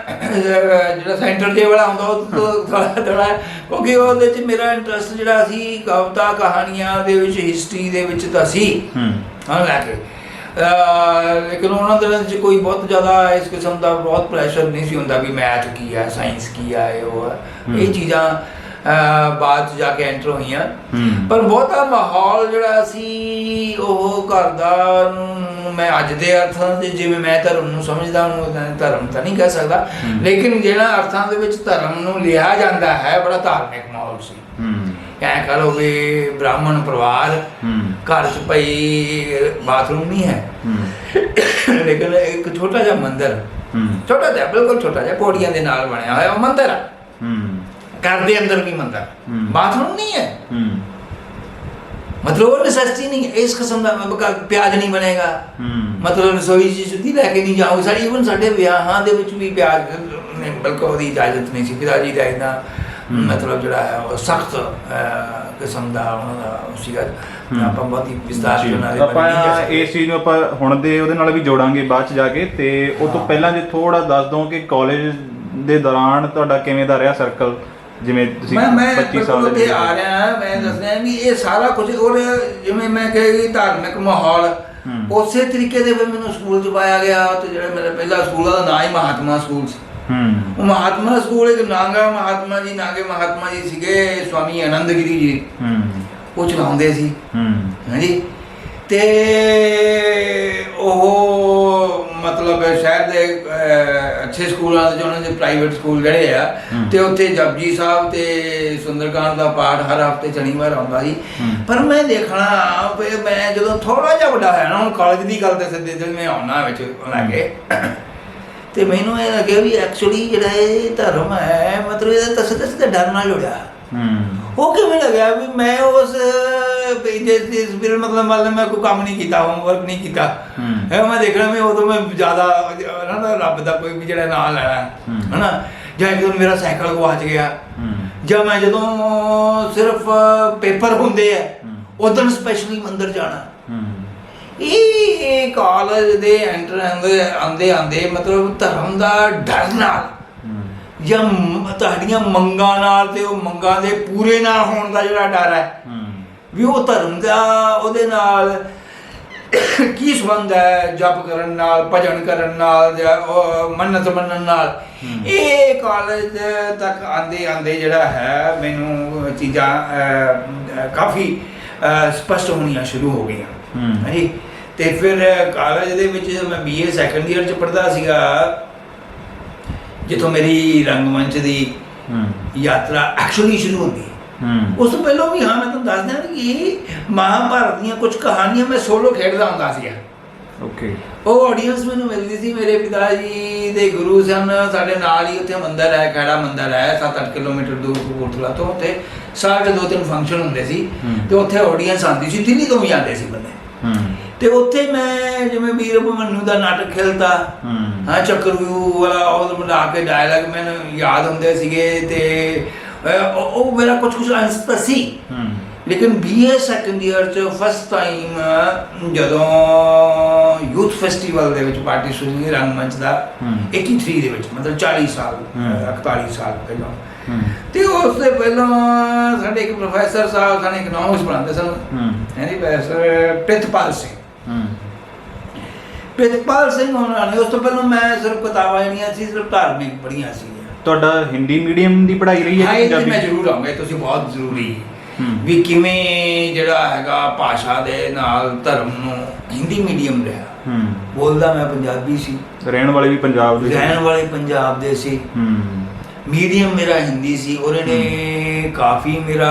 ਜਿਹੜਾ ਸੈਂਟਰ ਦੇ ਵਾਲਾ ਹੁੰਦਾ ਉਹ ਥੋੜਾ ਥੋੜਾ ਕਿਉਂਕਿ ਉਹਦੇ ਚ ਮੇਰਾ ਇੰਟਰਸਟ ਜਿਹੜਾ ਸੀ ਕਵਿਤਾ ਕਹਾਣੀਆਂ ਦੇ ਵਿੱਚ ਹਿਸਟਰੀ ਦੇ ਵਿੱਚ ਤਾਂ ਸੀ। ਹੂੰ। ਹਾਂ ਲੈ ਕੇ। ਲੇਕਿਨ ਉਹਨਾਂ ਦੇ ਵਿੱਚ ਕੋਈ ਬਹੁਤ ਜ਼ਿਆਦਾ ਇਸ ਕਿਸਮ ਦਾ ਬਹੁਤ ਪ੍ਰੈਸ਼ਰ ਨਹੀਂ ਸੀ ਹੁੰਦਾ ਵੀ ਮੈਥ ਕੀ ਹੈ ਸਾਇੰਸ ਕੀ ਹੈ ਉਹ। ਇਹ ਚੀਜ਼ਾਂ ਬਾਅਦ 'ਚ ਜਾ ਕੇ ਐਂਟਰ ਹੋਈਆਂ। ਪਰ ਬਹੁਤਾ ਮਾਹੌਲ ਜਿਹੜਾ ਸੀ ਉਹ ਘਰ ਦਾ ਮੈਂ ਅੱਜ ਦੇ ਅਰਥਾਂ ਦੇ ਜਿਵੇਂ ਮੈਂ ਧਰਮ ਨੂੰ ਸਮਝਦਾ ਹਾਂ ਧਰਮ ਤਾਂ ਨਹੀਂ ਕਹਿ ਸਕਦਾ। ਲੇਕਿਨ ਜਿਹੜਾ ਅਰਥਾਂ ਦੇ ਵਿੱਚ ਧਰਮ ਨੂੰ ਲਿਆ ਜਾਂਦਾ ਹੈ ਬੜਾ ਧਾਰਮਿਕ ਮਾਹੌਲ ਸੀ। ਕਹਿ ਕਹ ਵੀ ਬ੍ਰਾਹਮਣ ਪਰਿਵਾਰ ਘਰ 'ਚ ਭਈ ਬਾਥਰੂਮ ਨਹੀਂ ਹੈ। ਲੇਕਿਨ ਇੱਕ ਛੋਟਾ ਜਿਹਾ ਮੰਦਿਰ। ਛੋਟਾ ਜਿਹਾ ਬਿਲਕੁਲ ਛੋਟਾ ਜਿਹਾ ਪੌੜੀਆਂ ਦੇ ਨਾਲ ਬਣਿਆ ਹੋਇਆ ਉਹ ਮੰਦਿਰ ਹੈ। ਘਰ ਦੇ ਅੰਦਰ ਵੀ ਮੰਦਿਰ ਹਮ। ਬਾਥਰੂਮ ਨਹੀਂ ਹੈ। ਹੂੰ। ਮਤਲਬ ਉਹ ਨੈਸੈਸਿਟੀ ਨਹੀਂ ਹੈ। ਇਸ ਕਿਸਮ ਦਾ ਮਤਲਬ ਪਿਆਜ ਨਹੀਂ ਬਣੇਗਾ। ਮਤਲਬ ਰਸੋਈ 'ਚ ਜੁੱਤੀ ਲੈ ਕੇ ਨਹੀਂ ਜਾਓ ਸਾਡੀ ਇਵਨ ਸਾਡੇ ਵਿਆਹਾਂ ਦੇ ਵਿੱਚ ਵੀ ਪਿਆਜ ਨੇ ਬਲਕਿ ਉਹਦੀ ਇਜਾਜ਼ਤ ਨਹੀਂ ਸੀ। ਪਿਤਾ ਜੀ ਦਾ ਇਹਦਾ। ਮਤਲਬ ਜਿਹੜਾ ਹੈ ਉਹ ਸਖਤ ਕਿਸਮ ਦਾ ਉਹਨਾਂ ਦਾ ਸੀਗਾ। ਆਪਾਂ ਬਹੁਤ ਹੀ ਵਿਸਤਾਰ ਜੀ, ਨਹੀਂ ਜਾ ਆਪਾਂ। ਇਸ ਚੀਜ਼ ਨੂੰ ਆਪਾਂ ਹੁਣ ਦੇ ਉਹਦੇ ਨਾਲ ਵੀ ਜੋੜਾਂਗੇ ਬਾਅਦ ਚ ਜਾ ਕੇ। ਤੇ ਉਹ ਤੋਂ। ਪਹਿਲਾਂ ਜੇ ਥੋੜਾ ਦੱਸ ਦੋ ਕਿ ਕਾਲਜ ਦੇ ਦੌਰਾਨ ਤੁਹਾਡਾ ਕਿਵੇਂ ਦਾ ਰਿਹਾ ਸਰਕਲ ਜਿਵੇਂ ਤੁਸੀਂ ਮੈਂ ਮੈਂ 25 ਸਾਲ ਦੇ ਆ ਰਿਹਾ ਮੈਂ ਦੱਸ ਰਿਹਾ ਵੀ ਇਹ ਸਾਰਾ ਕੁਝ ਔਰ ਜਿਵੇਂ ਮੈਂ ਕਹੇ ਕਿ ਧਾਰਮਿਕ ਮਾਹੌਲ। ਉਸੇ ਤਰੀਕੇ ਦੇ ਫਿਰ ਮੈਨੂੰ ਸਕੂਲ ਚ ਪਾਇਆ ਗਿਆ ਤੇ ਜਿਹੜਾ ਮੇਰਾ ਪਹਿਲਾ ਸਕੂਲ ਉਹਦਾ ਨਾਂ ਹੀ ਮਹਾਤਮਾ ਸਕੂਲ ਸੀ। ਹੂੰ। ਉਹ ਮਹਾਤਮਾ ਸਕੂਲ ਇੱਕ ਨਾਗਾ ਮਹਾਤਮਾ ਜੀ ਨਾਗੇ ਮਹਾਤਮਾ ਜੀ ਸੀਗੇ ਸਵਾਮੀ ਆਨੰਦਗਿਰੀ ਜੀ। ਹੂੰ। ਉਹ ਚਲਾਉਂਦੇ ਸੀ। ਹੂੰ। ਹਾਂਜੀ। ਤੇ ਉਹ ਮਤਲਬ ਸ਼ਹਿਰ ਦੇ ਅਹ, ਅੱਛੇ ਸਕੂਲਾਂ ਦੇ ਉਹਨਾਂ ਦੇ ਪ੍ਰਾਈਵੇਟ ਸਕੂਲ ਜਿਹੜੇ ਆ। ਤੇ ਉੱਥੇ ਜਪਜੀ ਸਾਹਿਬ ਤੇ ਸੁੰਦਰਕਾਂਡ ਦਾ ਪਾਠ ਹਰ ਹਫ਼ਤੇ ਸ਼ਨੀਵਾਰ ਆਉਂਦਾ ਸੀ। ਪਰ ਮੈਂ ਦੇਖਣਾ ਵੀ ਮੈਂ ਜਦੋਂ ਥੋੜਾ ਜਿਹਾ ਵੱਡਾ ਹੋਇਆ ਨਾ ਹੁਣ ਕਾਲਜ ਦੀ ਗੱਲ ਤੇ ਸਿੱਧੇ ਜਦੋਂ ਮੈਂ ਆਉਣਾ ਵਿੱਚ ਲੈ ਕੇ ਤੇ ਮੈਨੂੰ ਇਹ ਲੱਗਿਆ ਵੀ ਐਕਚੁਅਲੀ ਜਿਹੜਾ ਇਹ ਧਰਮ ਹੈ ਮਤਲਬ ਇਹਦਾ ਤਸ ਤਸ ਤੇ ਡਰ ਨਾਲ ਜੁੜਿਆ ਹੂੰ। ਉਹ ਕਿਵੇਂ ਲੱਗਿਆ ਵੀ ਮੈਂ ਉਸ ਵੀ ਜੇ ਇਸ ਵੀਰ ਮਤਲਬ ਮਤਲਬ ਮੈਂ ਕੋਈ ਕੰਮ ਨਹੀਂ ਕੀਤਾ ਹੋਮਵਰਕ ਨਹੀਂ ਕੀਤਾ। ਹੂੰ। ਮੈਂ ਦੇਖਣਾ ਮੈਂ ਉਦੋਂ ਮੈਂ ਜ਼ਿਆਦਾ ਨਾ ਨਾ ਰੱਬ ਦਾ ਕੋਈ ਵੀ ਜਿਹੜਾ ਨਾਂ ਲੈਣਾ ਹੂੰ। ਹਨਾ। ਜਾਂ ਜਦੋਂ ਮੇਰਾ ਸਾਈਕਲ ਗਵਾਚ ਗਿਆ। ਜਾਂ ਮੈਂ ਜਦੋਂ ਸਿਰਫ ਪੇਪਰ ਹੁੰਦੇ ਆ। ਉਦੋਂ ਸਪੈਸ਼ਲੀ ਮੰਦਰ ਜਾਣਾ। ਇਹ ਕਾਲਜ ਦੇ ਐਂਟਰ ਆਂਦੇ ਆਂਦੇ ਮਤਲਬ ਧਰਮ ਦਾ ਡਰ ਨਾਲ ਜਾਂ ਤੁਹਾਡੀਆਂ ਮੰਗਾਂ ਨਾਲ ਤੇ ਉਹ ਮੰਗਾਂ ਦੇ ਪੂਰੇ ਨਾ ਹੋਣ ਦਾ ਜਿਹੜਾ ਡਰ ਹੈ। ਵੀ ਉਹ ਧਰਮ ਦਾ ਉਹਦੇ ਨਾਲ ਕੀ ਸੰਬੰਧ ਹੈ ਜਪ ਕਰਨ ਨਾਲ ਭਜਨ ਕਰਨ ਨਾਲ ਜਾਂ ਮੰਨਤ ਮੰਨਣ ਨਾਲ। ਇਹ ਕਾਲਜ ਤੱਕ ਆਂਦੇ ਆਂਦੇ ਜਿਹੜਾ ਹੈ ਮੈਨੂੰ ਚੀਜ਼ਾਂ ਕਾਫੀ ਸਪਸ਼ਟ ਹੋਣੀਆਂ ਸ਼ੁਰੂ ਹੋ ਗਈਆਂ। ਹਾਂਜੀ। ਤੇ ਫਿਰ ਕਾਲਜ ਦੇ ਵਿੱਚ ਮੈਂ ਬੀਏ ਸੈਕੰਡ ਇਅਰ ਚ ਪੜ੍ਹਦਾ ਸੀਗਾ। ਜਿੱਥੋਂ ਮੇਰੀ ਰੰਗਮੰਚ ਦੀ ਯਾਤਰਾ ਐਕਚੁਅਲੀ ਸ਼ੁਰੂ ਹੁੰਦੀ ਉਸ ਤੋਂ ਪਹਿਲਾਂ ਵੀ ਹਾਂ ਮੈਂ ਤੁਹਾਨੂੰ ਦੱਸ ਦਿਆਂ ਕਿ ਮਹਾਭਾਰਤ ਦੀਆਂ ਕੁਝ ਕਹਾਣੀਆਂ ਮੈਂ ਸੋਲੋ ਖੇਡਦਾ ਹੁੰਦਾ ਸੀ ਓਕੇ ਉਹ ਆਡੀਅנס ਮੈਨੂੰ ਮਿਲਦੀ ਸੀ ਮੇਰੇ ਪਿਤਾ ਜੀ ਦੇ ਗੁਰੂ ਸਨ ਸਾਡੇ ਨਾਲ ਹੀ ਉੱਥੇ ਮੰਦਰ ਹੈ ਖੜਾ ਮੰਦਰ ਹੈ 7-8 ਕਿਲੋਮੀਟਰ ਦੂਰ ਕੋਟਲਾ ਤੋਂ ਉੱਥੇ ਸਾਡੇ ਦੋ ਤਿੰਨ ਫੰਕਸ਼ਨ ਹੁੰਦੇ ਸੀ ਤੇ ਉੱਥੇ ਆਡੀਅנס ਆਉਂਦੀ ਸੀ ਦਿੱਲੀ ਤੋਂ ਵੀ ਆਉਂਦੇ ਸੀ ਬੰਦੇ। ਤੇ ਉੱਥੇ ਮੈਂ ਜਿਵੇਂ ਵੀਰ ਭਮਨੂ ਦਾ ਨਾਟਕ ਖੇਲਤਾ ਹੂੰ। ਚੱਕਰਵਿਊ ਵਾਲਾ ਉਹ ਬਣਾ ਕੇ ਡਾਇਲੌਗ ਮੈਨੂੰ ਯਾਦ ਹੁੰਦੇ ਸੀਗੇ ਤੇ ਉਹ ਮੇਰਾ ਕੁਝ ਕੁਝ ਅੰਸ਼ ਤਾਂ ਸੀ। ਲੇਕਿਨ ਬੀਏ ਸੈਕੰਡ ਇਅਰ ਚ ਫਸਟ ਟਾਈਮ ਜਦੋਂ ਯੂਥ ਫੈਸਟੀਵਲ ਦੇ ਵਿੱਚ ਪਾਰਟਿਸਿਪੇਟ ਕੀਤੀ ਰੰਗਮੰਚ ਦਾ ਹਮ। 83 ਦੇ ਵਿੱਚ ਮਤਲਬ 40 ਸਾਲ ਹਮ। 41 ਸਾਲ ਪਹਿਲਾਂ। ਤੇ ਉਸ ਤੋਂ ਪਹਿਲਾਂ ਸਾਡੇ ਇੱਕ ਪ੍ਰੋਫੈਸਰ ਸਾਹਿਬ ਸਾਨੂੰ ਇਕਨੋਮਿਕਸ ਪੜ੍ਹਾਉਂਦੇ ਸਨ। ਹੂੰ। ਹਾਂਜੀ ਪ੍ਰੋਫੈਸਰ ਪ੍ਰਿਤਪਾਲ ਸਿੰਘ। ਪ੍ਰਿਤਪਾਲ ਸਿੰਘ ਉਹਨਾਂ ਨੇ ਉਸ ਤੋਂ ਪਹਿਲਾਂ ਮੈਂ ਸਿਰਫ ਕਿਤਾਬਾਂ ਜਿਹੜੀਆਂ ਸੀ ਸਿਰਫ ਧਾਰਮਿਕ ਪੜ੍ਹੀਆਂ ਸੀ ਤੁਹਾਡਾ ਹਿੰਦੀ ਮੀਡੀਅਮ ਦੀ ਪੜ੍ਹਾਈ ਰਹੀ ਹੈ ਤੇ ਮੈਂ ਪੰਜਾਬੀ? ਜ਼ਰੂਰ ਆਉਂਗਾ ਇਹ ਤੁਸੀਂ ਬਹੁਤ ਜ਼ਰੂਰੀ। ਵੀ ਕਿਵੇਂ ਜਿਹੜਾ ਹੈਗਾ ਭਾਸ਼ਾ ਦੇ ਨਾਲ ਧਰਮ ਨੂੰ ਹਿੰਦੀ ਮੀਡੀਅਮ ਰਿਹਾ। ਹੂੰ। ਬੋਲਦਾ ਮੈਂ ਪੰਜਾਬੀ ਸੀ। ਰਹਿਣ ਵਾਲੇ ਵੀ ਪੰਜਾਬ ਦੇ। ਰਹਿਣ ਵਾਲੇ ਪੰਜਾਬ ਦੇ ਸੀ। ਹੂੰ। ਮੀਡੀਅਮ ਮੇਰਾ ਹਿੰਦੀ ਸੀ ਔਰ ਇਹਨੇ ਕਾਫੀ ਮੇਰਾ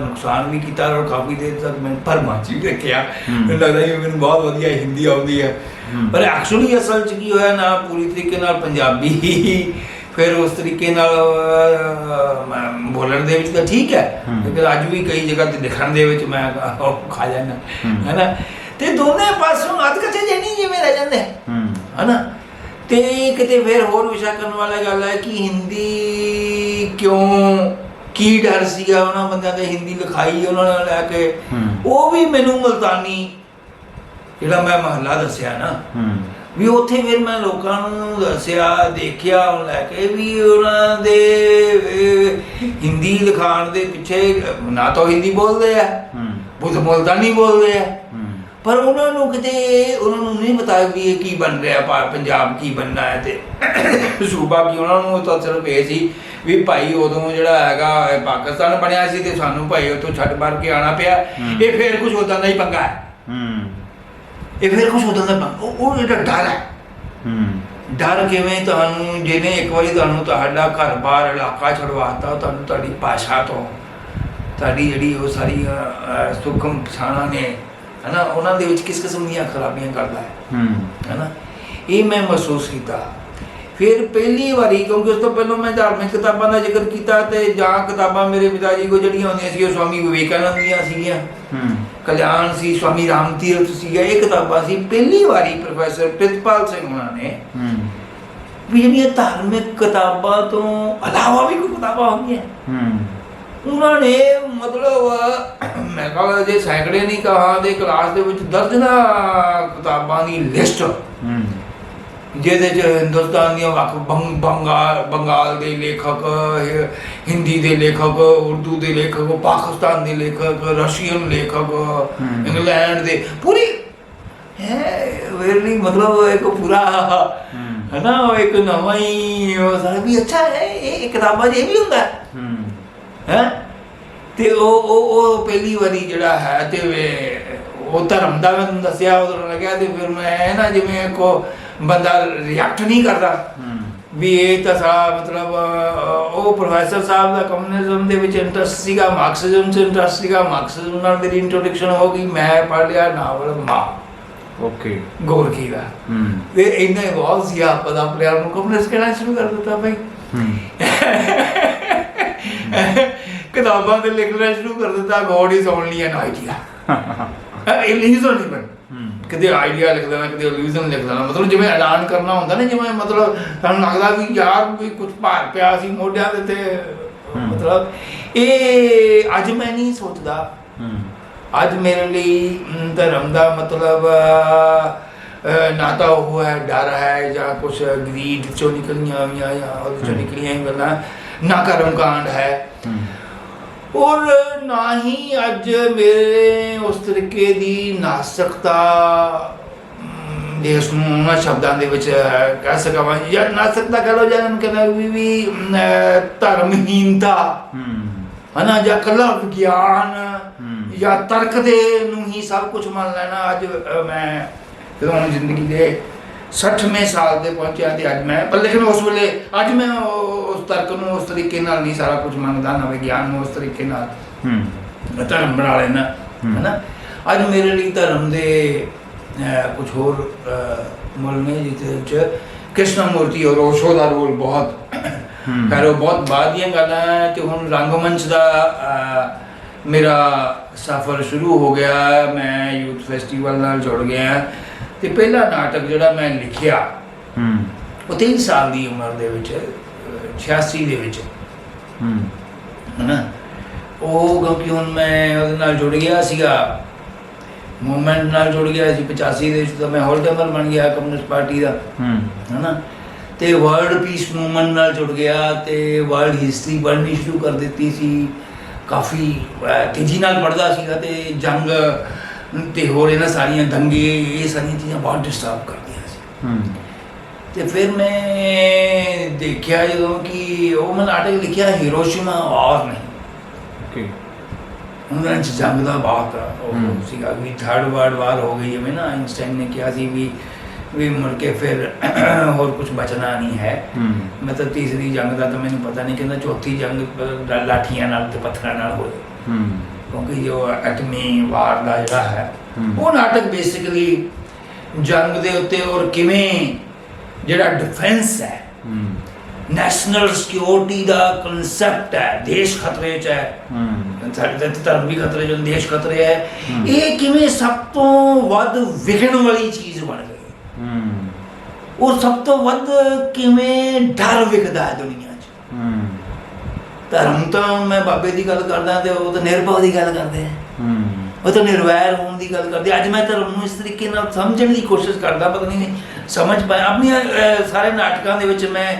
ਨੁਕਸਾਨ ਵੀ ਕੀਤਾ ਔਰ ਕਾਫੀ ਦੇਰ ਤੱਕ ਮੈਂ ਭਰਮਾਂ 'ਚ ਹੀ ਰੱਖਿਆ। ਮੈਨੂੰ ਲੱਗਦਾ ਕਿ ਮੈਨੂੰ ਬਹੁਤ ਵਧੀਆ ਹਿੰਦੀ ਆਉਂਦੀ ਹੈ। ਪਰ ਐਕਚੁਅਲੀ ਅਸਲ 'ਚ ਕੀ ਹੋਇਆ ਨਾ ਪੂਰੀ ਤਰੀਕੇ ਨਾਲ ਪੰਜਾਬੀ ਫਿਰ ਉਸ ਤਰੀਕੇ ਨਾਲ ਬੋਲਣ ਦੇ ਵਿੱਚ ਤਾਂ ਠੀਕ ਹੈ। ਲੇਕਿਨ ਅੱਜ ਵੀ ਕਈ ਜਗ੍ਹਾ ਤੇ ਲਿਖਣ ਦੇ ਵਿੱਚ ਮੈਂ ਖਾ ਜਾਂਦਾ ਹੂੰ। ਹੈਨਾ ਤੇ ਦੋਨੇ ਪਾਸੋਂ ਅੱਧ ਕੱਚੇ ਨਹੀਂ ਜਿਵੇਂ ਰਹਿ ਜਾਂਦੇ ਹੂੰ ਹਨਾ ਤੇ ਕਿਤੇ ਫਿਰ ਹੋਰ ਵਿਸ਼ਾ ਕਰਨ ਵਾਲਾ ਗੱਲ ਹੈ ਕਿ ਹਿੰਦੀ ਕਿਉਂ ਕੀ ਡਰ ਸੀਗਾ ਉਹਨਾਂ ਬੰਦਿਆਂ ਦੇ ਹਿੰਦੀ ਲਿਖਾਈ ਉਹਨਾਂ ਨੇ ਲੈ ਕੇ। ਉਹ ਵੀ ਮੈਨੂੰ ਮਲਤਾਨੀ ਜਿਹੜਾ ਮੈਂ ਮਹੱਲਾ ਦੱਸਿਆ ਨਾ। ਵੀ ਉੱਥੇ ਫਿਰ ਮੈਂ ਲੋਕਾਂ ਨੂੰ ਦੱਸਿਆ ਦੇਖਿਆ ਉਹ ਲੈ ਕੇ ਵੀ ਉਹਨਾਂ ਦੇ ਹਿੰਦੀ ਲਿਖਾਣ ਦੇ ਪਿੱਛੇ ਨਾ ਤਾਂ ਹਿੰਦੀ ਬੋਲਦੇ ਆ ਬੁੱਧ ਮੁਲਤਾਨੀ ਬੋਲਦੇ ਆ। ਪਰ ਉਹਨਾਂ ਨੂੰ ਕਿਤੇ ਉਹਨਾਂ ਨੂੰ ਨਹੀਂ ਪਤਾ ਵੀ ਇਹ ਕੀ ਬਣ ਰਿਹਾ ਪਾ ਪੰਜਾਬ ਕੀ ਬਣਨਾ ਹੈ ਤੇ ਸੂਬਾ ਕੀ ਉਹਨਾਂ ਨੂੰ ਤਾਂ ਸਿਰਫ ਇਹ ਸੀ ਵੀ ਭਾਈ ਉਦੋਂ ਜਿਹੜਾ ਹੈਗਾ ਪਾਕਿਸਤਾਨ ਬਣਿਆ ਸੀ ਤੇ ਸਾਨੂੰ ਭਾਈ ਉੱਥੋਂ ਛੱਡ ਮਾਰ ਕੇ ਆਣਾ ਪਿਆ। ਇਹ ਫੇਰ ਕੁਝ ਉਦਾਂ ਦਾ ਹੀ ਪੰਗਾ ਹੈ। ਹੂੰ। ਇਹ ਫੇਰ ਕੁਝ ਉਦਾਂ ਦਾ ਪੰਗਾ ਉਹ ਜਿਹੜਾ ਡਰ ਹੈ। ਹੂੰ। ਡਰ ਕਿਵੇਂ ਤੁਹਾਨੂੰ ਜਿਹਨੇ ਇੱਕ ਵਾਰੀ ਤੁਹਾਨੂੰ ਤੁਹਾਡਾ ਘਰ-ਬਾਰ ਇਲਾਕਾ ਛੁਡਵਾਤਾ ਤੁਹਾਨੂੰ ਤੁਹਾਡੀ ਭਾਸ਼ਾ ਤੋਂ ਤੁਹਾਡੀ ਜਿਹੜੀ ਉਹ ਸਾਰੀ ਸੁਖਮ ਪਛਾਣਾਂ ਨੇ ਹਨਾ? ਉਹਨਾਂ ਦੇ ਵਿੱਚ ਕਿਸ ਕਿਸਮ ਦੀਆਂ ਖਰਾਬੀਆਂ ਕਰਦਾ ਹੈ। ਹੂੰ। ਹੈਨਾ? ਇਹ ਮੈਂ ਮਹਿਸੂਸ ਕੀਤਾ। ਫਿਰ ਪਹਿਲੀ ਵਾਰੀ ਕਿਉਂਕਿ ਉਸ ਤੋਂ ਪਹਿਲਾਂ ਮੈਂ ਧਾਰਮਿਕ ਕਿਤਾਬਾਂ ਦਾ ਜ਼ਿਕਰ ਕੀਤਾ ਤੇ ਜਾਂ ਕਿਤਾਬਾਂ ਮੇਰੇ ਪਿਤਾ ਜੀ ਕੋ ਜਿਹੜੀਆਂ ਹੁੰਦੀਆਂ ਸੀ ਉਹ ਸਵਾਮੀ ਵਿਵੇਕਾਨੰਦ ਦੀਆਂ ਸੀਗੀਆਂ। ਹੂੰ। ਕਲਿਆਣ ਸੀ ਸਵਾਮੀ ਰਾਮ ਤੀਰਥ ਸੀਗਾ ਇਹ ਕਿਤਾਬਾਂ ਸੀ। ਪਹਿਲੀ ਵਾਰੀ ਪ੍ਰੋਫੈਸਰ ਪ੍ਰਿਤਪਾਲ ਸਿੰਘ ਉਹਨਾਂ ਨੇ ਹੂੰ। ਵੀ ਜਿਹੜੀਆਂ ਧਾਰਮਿਕ ਕਿਤਾਬਾਂ ਤੋਂ ਇਲਾਵਾ ਵੀ ਕੋਈ ਕਿਤਾਬਾਂ ਹੁੰਦੀਆਂ। ਹੂੰ। ਉਹਨਾਂ ਨੇ ਮਤਲਬ ਮੈਂ ਕਹਾਂ ਜੇ ਸੈਂਕੜੇ ਨਹੀਂ ਕਹਾ ਦੇ ਕਲਾਸ ਦੇ ਵਿੱਚ ਦਰਜਨਾਂ ਕਿਤਾਬਾਂ ਦੀ ਲਿਸਟ। ਜਿਹਦੇ ਚ ਹਿੰਦੁਸਤਾਨ ਦੀਆਂ ਵੱਖ ਬੰਗ- ਬੰਗਾਲ ਬੰਗਾਲ ਦੇ ਲੇਖਕ ਹਿੰਦੀ ਦੇ ਲੇਖਕ ਉਰਦੂ ਦੇ ਲੇਖਕ ਪਾਕਿਸਤਾਨ ਦੇ ਲੇਖਕ ਰਸ਼ੀਅਨ ਲੇਖਕ ਇੰਗਲੈਂਡ ਦੇ ਪੂਰੀ ਹੈ ਮਤਲਬ ਇੱਕ ਪੂਰਾ ਹੂੰ। ਨਾ ਇੱਕ ਨਵਾਂ ਹੀ ਉਹ ਸਾਰਾ ਵੀ ਅੱਛਾ ਹੈ ਇਹ ਕਿਤਾਬਾਂ ਇਹ ਵੀ ਹੁੰਦਾ। ਹੈ। ਹੂੰ? ਤੇ ਉਹ ਉਹ ਉਹ ਪਹਿਲੀ ਵਾਰੀ ਜਿਹੜਾ ਹੈ ਤੇ ਉਹ ਧਰਮ ਦਾ ਮੈਂ ਤੁਹਾਨੂੰ ਦੱਸਿਆ ਉਦੋਂ ਲੱਗਿਆ ਤੇ ਫਿਰ ਮੈਂ ਨਾ ਜਿਵੇਂ ਕੋ ਬੰਦਾ ਰਿਐਕਟ ਨਹੀਂ ਕਰਦਾ। ਵੀ ਇਹ ਤਾਂ ਸਾਰਾ ਮਤਲਬ ਉਹ ਪ੍ਰੋਫੈਸਰ ਸਾਹਿਬ ਦਾ ਕਮਿਊਨਿਜ਼ਮ ਦੇ ਵਿੱਚ ਇੰਟਰਸਟ ਸੀਗਾ ਮਾਰਕਸਿਜ਼ਮ 'ਚ ਇੰਟਰਸਟ ਸੀਗਾ ਮਾਰਕਸਿਜ਼ਮ ਨਾਲ ਮੇਰੀ ਇੰਟਰੋਡਕਸ਼ਨ ਹੋ ਗਈ ਮੈਂ ਪੜ੍ਹ ਲਿਆ ਨਾਵਲ ਮਾਂ। ਓਕੇ। ਗੋਰਕੀ ਦਾ। ਹੂੰ। ਤੇ ਇੰਨਾ ਬਹੁਤ ਸੀ ਆਪਾਂ ਦਾ ਆਪਣੇ ਆਪ ਨੂੰ ਕਮਿਊਨਿਸਟ ਕਹਿਣਾ ਸ਼ੁਰੂ ਕਰ ਦਿੱਤਾ ਭਾਈ ਹੂੰ। ਕਿਤਾਬਾਂ ਤੇ ਲਿਖਣਾ ਸ਼ੁਰੂ ਕਰ ਦਿੱਤਾ God is only an idea illusion ਹੂੰ। ਕਦੇ ਆਈਡੀਆ ਲਿਖ ਦੇਣਾ ਕਦੇ ਇਲੂਜ਼ਨ ਲਿਖ ਦੇਣਾ। ਮਤਲਬ ਜਿਵੇਂ ਐਲਾਨ ਕਰਨਾ ਹੁੰਦਾ ਨਾ ਜਿਵੇਂ ਮਤਲਬ ਤੁਹਾਨੂੰ ਲੱਗਦਾ ਵੀ ਯਾਰ ਵੀ ਕੁਝ ਭਾਰ ਪਿਆ ਸੀ ਮੋਢਿਆਂ ਦੇ ਤੇ। ਮਤਲਬ ਇਹ ਅੱਜ ਮੈਂ ਨਹੀਂ ਸੋਚਦਾ। ਅੱਜ ਮੇਰੇ ਲਈ ਧਰਮ ਦਾ ਮਤਲਬ ਨਾ ਤਾਂ ਉਹ ਹੈ ਡਰ ਹੈ ਜਾਂ ਕੁਝ ਗਰੀਡ ਚੋਂ ਨਿਕਲੀਆਂ ਹੋਈਆਂ ਜਾਂ ਉਹਦੇ ਚੋਂ। ਨਿਕਲੀਆਂ ਹੀ ਗੱਲਾਂ। ਨਾ ਕਰਮ ਕਾਂਡ ਹੂੰ। ਔਰ ਨਾ ਹੀ ਅੱਜ ਮੇਰੇ ਉਸ ਤਰੀਕੇ ਦੀ ਨਾਸਕਤਾ ਜਿਸ ਨੂੰ ਉਹਨਾਂ ਸ਼ਬਦਾਂ ਦੇ ਵਿੱਚ ਕਹਿ ਸਕਾਂ ਜਾਂ ਨਾਸਕਤਾ ਕਹ ਲਓ ਜਾਂ ਕਹਿੰਦਾ ਵੀ ਵੀ ਧਰਮਹੀਨਤਾ ਹੂੰ। ਹਨਾ ਜਾਂ ਕੱਲਾ ਵਿਗਿਆਨ। ਜਾਂ ਤਰਕ ਦੇ ਨੂੰ ਹੀ ਸਭ ਕੁਝ ਮੰਨ ਲੈਣਾ। ਅੱਜ ਮੈਂ ਜਦੋਂ ਜ਼ਿੰਦਗੀ ਦੇ 60ਵੇਂ ਸਾਲ ਦੇ ਪਹੁੰਚਿਆ ਤੇ ਅੱਜ ਮੈਂ ਪਰ ਲੇਕਿਨ ਉਸ ਵੇਲੇ ਅੱਜ ਮੈਂ ਉਸ ਤਰਕ ਨੂੰ ਉਸ ਤਰੀਕੇ ਨਾਲ ਨਹੀਂ ਸਾਰਾ ਕੁਝ ਮੰਨਦਾ ਨਾ ਵਿਗਿਆਨ ਨੂੰ ਉਸ ਤਰੀਕੇ ਨਾਲ। ਹੂੰ। ਧਰਮ ਬਣਾ ਲੈਣਾ। ਹਨਾ? ਅੱਜ ਮੇਰੇ ਲਈ ਧਰਮ ਦੇ ਕੁਝ ਹੋਰ ਮੁੱਲ ਨੇ ਜਿਹਦੇ ਵਿੱਚ ਕ੍ਰਿਸ਼ਨ ਮੂਰਤੀ ਔਰ ਓਸ਼ੋ ਦਾ ਰੋਲ ਬਹੁਤ। ਖੈਰ ਉਹ ਬਹੁਤ ਬਾਅਦ ਦੀਆਂ ਗੱਲਾਂ ਹੈ ਤੇ ਹੁਣ ਰੰਗਮੰਚ ਦਾ ਮੇਰਾ ਸਫ਼ਰ ਸ਼ੁਰੂ ਹੋ ਗਿਆ ਮੈਂ ਯੂਥ ਫੈਸਟੀਵਲ ਨਾਲ ਜੁੜ ਗਿਆ ਤੇ ਪਹਿਲਾ ਨਾਟਕ ਜਿਹੜਾ ਮੈਂ ਲਿਖਿਆ ਹੂੰ। ਉਹ 3 ਸਾਲ ਦੀ ਉਮਰ ਦੇ ਵਿੱਚ ਅਹ, 86 ਦੇ ਵਿੱਚ। ਹੂੰ। ਹਨਾ? ਉਹ ਕਿਉਂਕਿ ਹੁਣ ਮੈਂ ਉਹਦੇ ਨਾਲ ਜੁੜ ਗਿਆ ਸੀਗਾ। ਮੂਵਮੈਂਟ ਨਾਲ ਜੁੜ ਗਿਆ ਸੀ 85 ਦੇ ਵਿੱਚ ਤਾਂ ਮੈਂ ਹੋਲਡਮਰ ਬਣ ਗਿਆ ਕਮਿਊਨਿਸਟ ਪਾਰਟੀ ਦਾ। ਹੂੰ। ਹਨਾ? ਤੇ ਵਰਲਡ ਪੀਸ ਮੂਵਮੈਂਟ ਨਾਲ ਜੁੜ ਗਿਆ ਤੇ ਵਰਲਡ ਹਿਸਟਰੀ ਪੜ੍ਹਨੀ ਸ਼ੁਰੂ ਕਰ ਦਿੱਤੀ ਸੀ। ਕਾਫੀ ਤੇਜ਼ੀ ਨਾਲ ਪੜ੍ਹਦਾ ਸੀਗਾ ਤੇ ਜੰਗ ਤੇ ਹੋਰ ਇਹਨਾਂ ਸਾਰੀਆਂ ਦੰਗੇ ਇਹ ਸਾਰੀਆਂ ਚੀਜ਼ਾਂ ਬਹੁਤ ਡਿਸਟਰਬ ਕਰਦੀਆਂ ਸੀ। ਹੂੰ। ਤੇ ਫਿਰ ਮੈਂ ਦੇਖਿਆ ਜਦੋਂ ਕਿ ਉਹ ਮੈਂ ਨਾਟਕ ਲਿਖਿਆ ਹੀਰੋਸ਼ੀਮਾ ਵਾਰ ਨਹੀਂ ਓਕੇ। ਉਹਨਾਂ ਚ ਜੰਗ ਦਾ ਹਮ। ਉਹ ਸੀਗਾ ਵੀ ਥਰਡ ਵਰਲਡ ਵਾਰ ਹੋ ਗਈ ਜਿਵੇਂ ਨਾ ਆਇਨਸਟਾਈਨ ਨੇ ਕਿਹਾ ਸੀ ਵੀ ਵੀ ਮੁੜ ਕੇ ਫਿਰ ਹੋਰ ਕੁਝ ਬਚਣਾ ਨਹੀਂ ਹੈ। ਹੂੰ। ਮੈਂ ਤਾਂ ਤੀਸਰੀ ਜੰਗ ਦਾ ਤਾਂ ਮੈਨੂੰ ਪਤਾ ਨਹੀਂ ਕਹਿੰਦਾ ਚੌਥੀ ਜੰਗ ਲਾਠੀਆਂ ਨਾਲ ਤੇ ਪੱਥਰਾਂ ਨਾਲ ਹੋਈ ਹੂੰ। ਕਿਉਂਕਿ ਜੋ ਐਟਮੀ ਵਾਰ ਦਾ ਜਿਹੜਾ ਹੈ। ਉਹ ਨਾਟਕ ਬੇਸਿਕਲੀ ਜੰਗ ਦੇ ਉੱਤੇ ਔਰ ਕਿਵੇਂ ਜਿਹੜਾ ਡਿਫੈਂਸ ਹੈ ਨੈਸ਼ਨਲ ਸਿਕਿਉਰਿਟੀ ਦਾ ਕਨਸੈਪਟ ਹੈ ਦੇਸ਼ ਖਤਰੇ 'ਚ ਹੈ। ਸਾਡੇ ਤਾਂ ਧਰਮ ਵੀ ਖਤਰੇ 'ਚ ਦੇਸ਼ ਖਤਰੇ ਹੈ। ਇਹ ਕਿਵੇਂ ਸਭ ਤੋਂ ਵੱਧ ਵਿਖਣ ਵਾਲੀ ਚੀਜ਼ ਬਣ ਗਈ। ਹੂੰ। ਔਰ ਸਭ ਤੋਂ ਵੱਧ ਕਿਵੇਂ ਡਰ ਵਿਖਦਾ ਹੈ ਦੁਨੀਆ ਧਰਮ ਤਾਂ ਮੈਂ ਬਾਬੇ ਦੀ ਗੱਲ ਕਰਦਾ ਤੇ ਉਹ ਤਾਂ ਨਿਰਭਉ ਦੀ ਗੱਲ ਕਰਦੇ ਆ। ਹੂੰ। ਉਹ ਤਾਂ ਨਿਰਵੈਰ ਹੋਣ ਦੀ ਗੱਲ ਕਰਦੇ ਅੱਜ ਮੈਂ ਧਰਮ ਨੂੰ ਇਸ ਤਰੀਕੇ ਨਾਲ ਸਮਝਣ ਦੀ ਕੋਸ਼ਿਸ਼ ਕਰਦਾ ਪਤਾ ਨਹੀਂ ਸਮਝ ਪਾਇਆ ਆਪਣੀਆਂ ਸਾਰੇ ਨਾਟਕਾਂ ਦੇ ਵਿੱਚ ਮੈਂ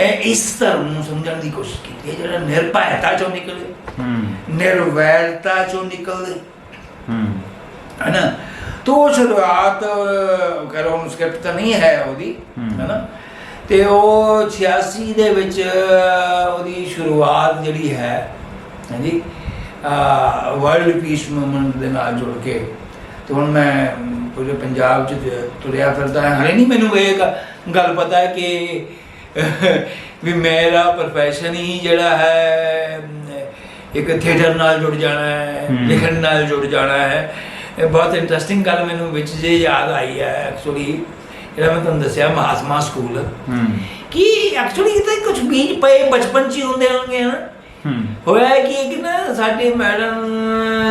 ਇਸ ਧਰਮ ਨੂੰ ਸਮਝਣ ਦੀ ਕੋਸ਼ਿਸ਼ ਕੀਤੀ ਜਿਹੜਾ ਨਿਰਭੈਤਾ ਚੋਂ ਨਿਕਲੇ। ਹੂੰ। ਨਿਰਵੈਰਤਾ ਚੋਂ ਨਿਕਲਦੇ। ਹੂੰ। ਹੈ ਨਾ ਤੋ ਸ਼ੁਰੂਆਤ ਕਰ ਉਹ ਸਕ੍ਰਿਪਟ ਤਾਂ ਨਹੀਂ ਹੈ ਉਹਦੀ ਨਾ ਤੇ ਉਹ 86 ਦੇ ਵਿੱਚ ਉਹਦੀ ਸ਼ੁਰੂਆਤ ਜਿਹੜੀ ਹੈ ਹਾਂਜੀ ਵਰਲਡ ਪੀਸ ਮੂਵਮੈਂਟ ਦੇ ਨਾਲ ਜੁੜ ਕੇ ਤੇ ਹੁਣ ਮੈਂ ਪੂਰੇ ਪੰਜਾਬ 'ਚ ਤੁਰਿਆ ਫਿਰਦਾ ਹਾਂ ਹਲੇ ਨਹੀਂ ਮੈਨੂੰ ਇਹ ਗੱਲ ਪਤਾ ਹੈ ਕਿ ਵੀ ਮੇਰਾ profession ਹੀ ਜਿਹੜਾ ਹੈ ਇੱਕ ਥੀਏਟਰ ਨਾਲ ਜੁੜ ਜਾਣਾ ਹੈ। ਲਿਖਣ ਨਾਲ ਜੁੜ ਜਾਣਾ ਹੈ ਇਹ ਬਹੁਤ ਇੰਟਰਸਟਿੰਗ ਗੱਲ ਮੈਨੂੰ ਵਿੱਚ ਜੇ ਯਾਦ ਆਈ ਹੈ ਐਕਚੁਅਲੀ ਜਿਹੜਾ ਮੈਂ ਤੁਹਾਨੂੰ ਦੱਸਿਆ ਮਹਾਤਮਾ ਸਕੂਲ ਹੂੰ ਕਿ ਐਕਚੁਅਲੀ ਇਹ ਤਾਂ ਕੁਝ ਬੀਜ ਪਏ ਬਚਪਨ ਚ ਹੀ ਹੁੰਦੇ ਹੋਣਗੇ ਨਾ ਹੂੰ ਹੋਇਆ ਕਿ ਇੱਕ ਨਾ ਸਾਡੇ ਮੈਡਮ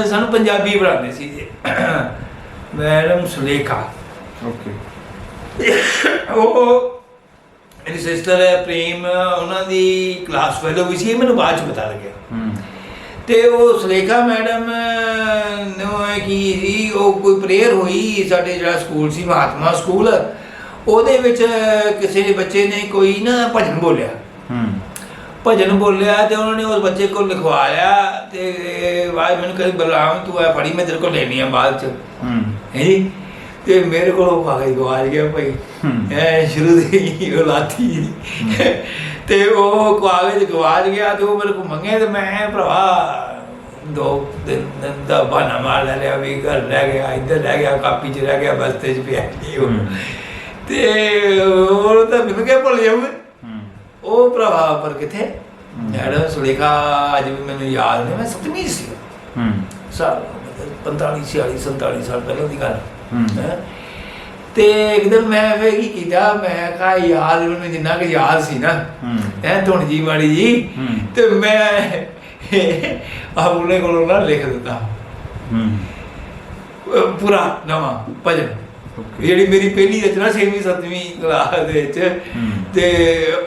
ਸਾਨੂੰ ਪੰਜਾਬੀ ਪੜ੍ਹਾਉਂਦੇ ਸੀ ਜੀ ਮੈਡਮ ਸੁਲੇਖਾ ਓਕੇ ਉਹ ਮੇਰੀ ਸਿਸਟਰ ਹੈ ਪ੍ਰੇਮ ਉਹਨਾਂ ਦੀ ਕਲਾਸ ਫੈਲੋ ਵੀ ਸੀ ਮੈਨੂੰ ਬਾਅਦ ਚ ਪਤਾ ਲੱਗਿਆ ਤੇ ਉਹ ਸੁਲੇਖਾ ਮੈਡਮ ਨੂੰ ਕਿ ਸੀ ਉਹ ਕੋਈ ਪ੍ਰੇਅਰ ਹੋਈ ਸਾਡੇ ਜਿਹੜਾ ਸਕੂਲ ਸੀ ਮਹਾਤਮਾ ਸਕੂਲ ਉਹਦੇ ਵਿੱਚ ਕਿਸੇ ਬੱਚੇ ਨੇ ਕੋਈ ਨਾ ਭਜਨ ਬੋਲਿਆ। ਹੂੰ। ਭਜਨ ਬੋਲਿਆ ਤੇ ਉਹਨਾਂ ਨੇ ਉਸ ਬੱਚੇ ਕੋਲ ਲਿਖਵਾ ਲਿਆ ਤੇ ਵਾਹ ਮੈਨੂੰ ਕਹਿੰਦੇ ਬਲਰਾਮ ਤੂੰ ਆ ਫੜੀ ਮੈਂ ਤੇਰੇ ਕੋਲ ਲੈਣੀ ਆ ਬਾਅਦ ਚ। ਹੂੰ। ਹੈ ਜੀ? ਤੇ ਮੇਰੇ ਕੋਲ ਉਹ ਕਾਗਜ਼ ਗਵਾਚ ਗਿਆ ਭਾਈ। ਐ ਸ਼ੁਰੂ ਦੇ ਉਹ ਲਾਤੀ। ਤੇ ਉਹ ਕਾਗਜ਼ ਗਵਾਚ ਗਿਆ ਤੇ ਉਹ ਮੇਰੇ ਕੋਲ ਮੰਗੇ ਤੇ ਮੈਂ ਭਰਾ ਦੋ ਦਿਨ ਦਾ ਬਹਾਨਾ ਮਾਰ ਲੈ ਲਿਆ ਵੀ ਘਰ ਰਹਿ ਗਿਆ ਇੱਧਰ ਰਹਿ ਗਿਆ ਕਾਪੀ 'ਚ ਰਹਿ ਗਿਆ ਬਸਤੇ 'ਚ ਪਿਆ। ਤੇ ਉਹ ਤਾਂ ਮੈਨੂੰ ਕਿਹਾ ਭੁੱਲ ਜਾਊਗਾ ਉਹ ਭਰਾ ਪਰ ਕਿੱਥੇ? ਮੈਡਮ ਸੁਲੇਖਾ ਅੱਜ ਵੀ ਮੈਨੂੰ ਯਾਦ ਨੇ ਮੈਂ ਸੱਤਵੀਂ ਸੀ। ਹੂੰ। ਸਾਲ 45 46 47 ਸਾਲ ਪਹਿਲਾਂ ਦੀ ਗੱਲ। ਹੂੰ। ਤੇ ਇੱਕਦਮ ਮੈਂ ਫੇ ਕੀ ਕੀਤਾ ਮੈਂ ਕਹਾ ਯਾਦ ਮੈਨੂੰ ਜਿੰਨਾ ਕਿ ਯਾਦ ਸੀ ਨਾ। ਐ ਧੁਣ ਜੀ ਮਾੜੀ ਜੀ। ਤੇ ਮੈਂ ਆਪਣੇ ਕੋਲੋਂ ਨਾ ਲਿਖ ਦਿੱਤਾ। ਹੂੰ। ਪੂਰਾ ਨਵਾਂ ਭਜਨ. ਜਿਹੜੀ ਮੇਰੀ ਪਹਿਲੀ ਰਚਨਾ 6ਵੀਂ 7ਵੀਂ ਕਲਾਸ ਦੇ ਵਿੱਚ। ਤੇ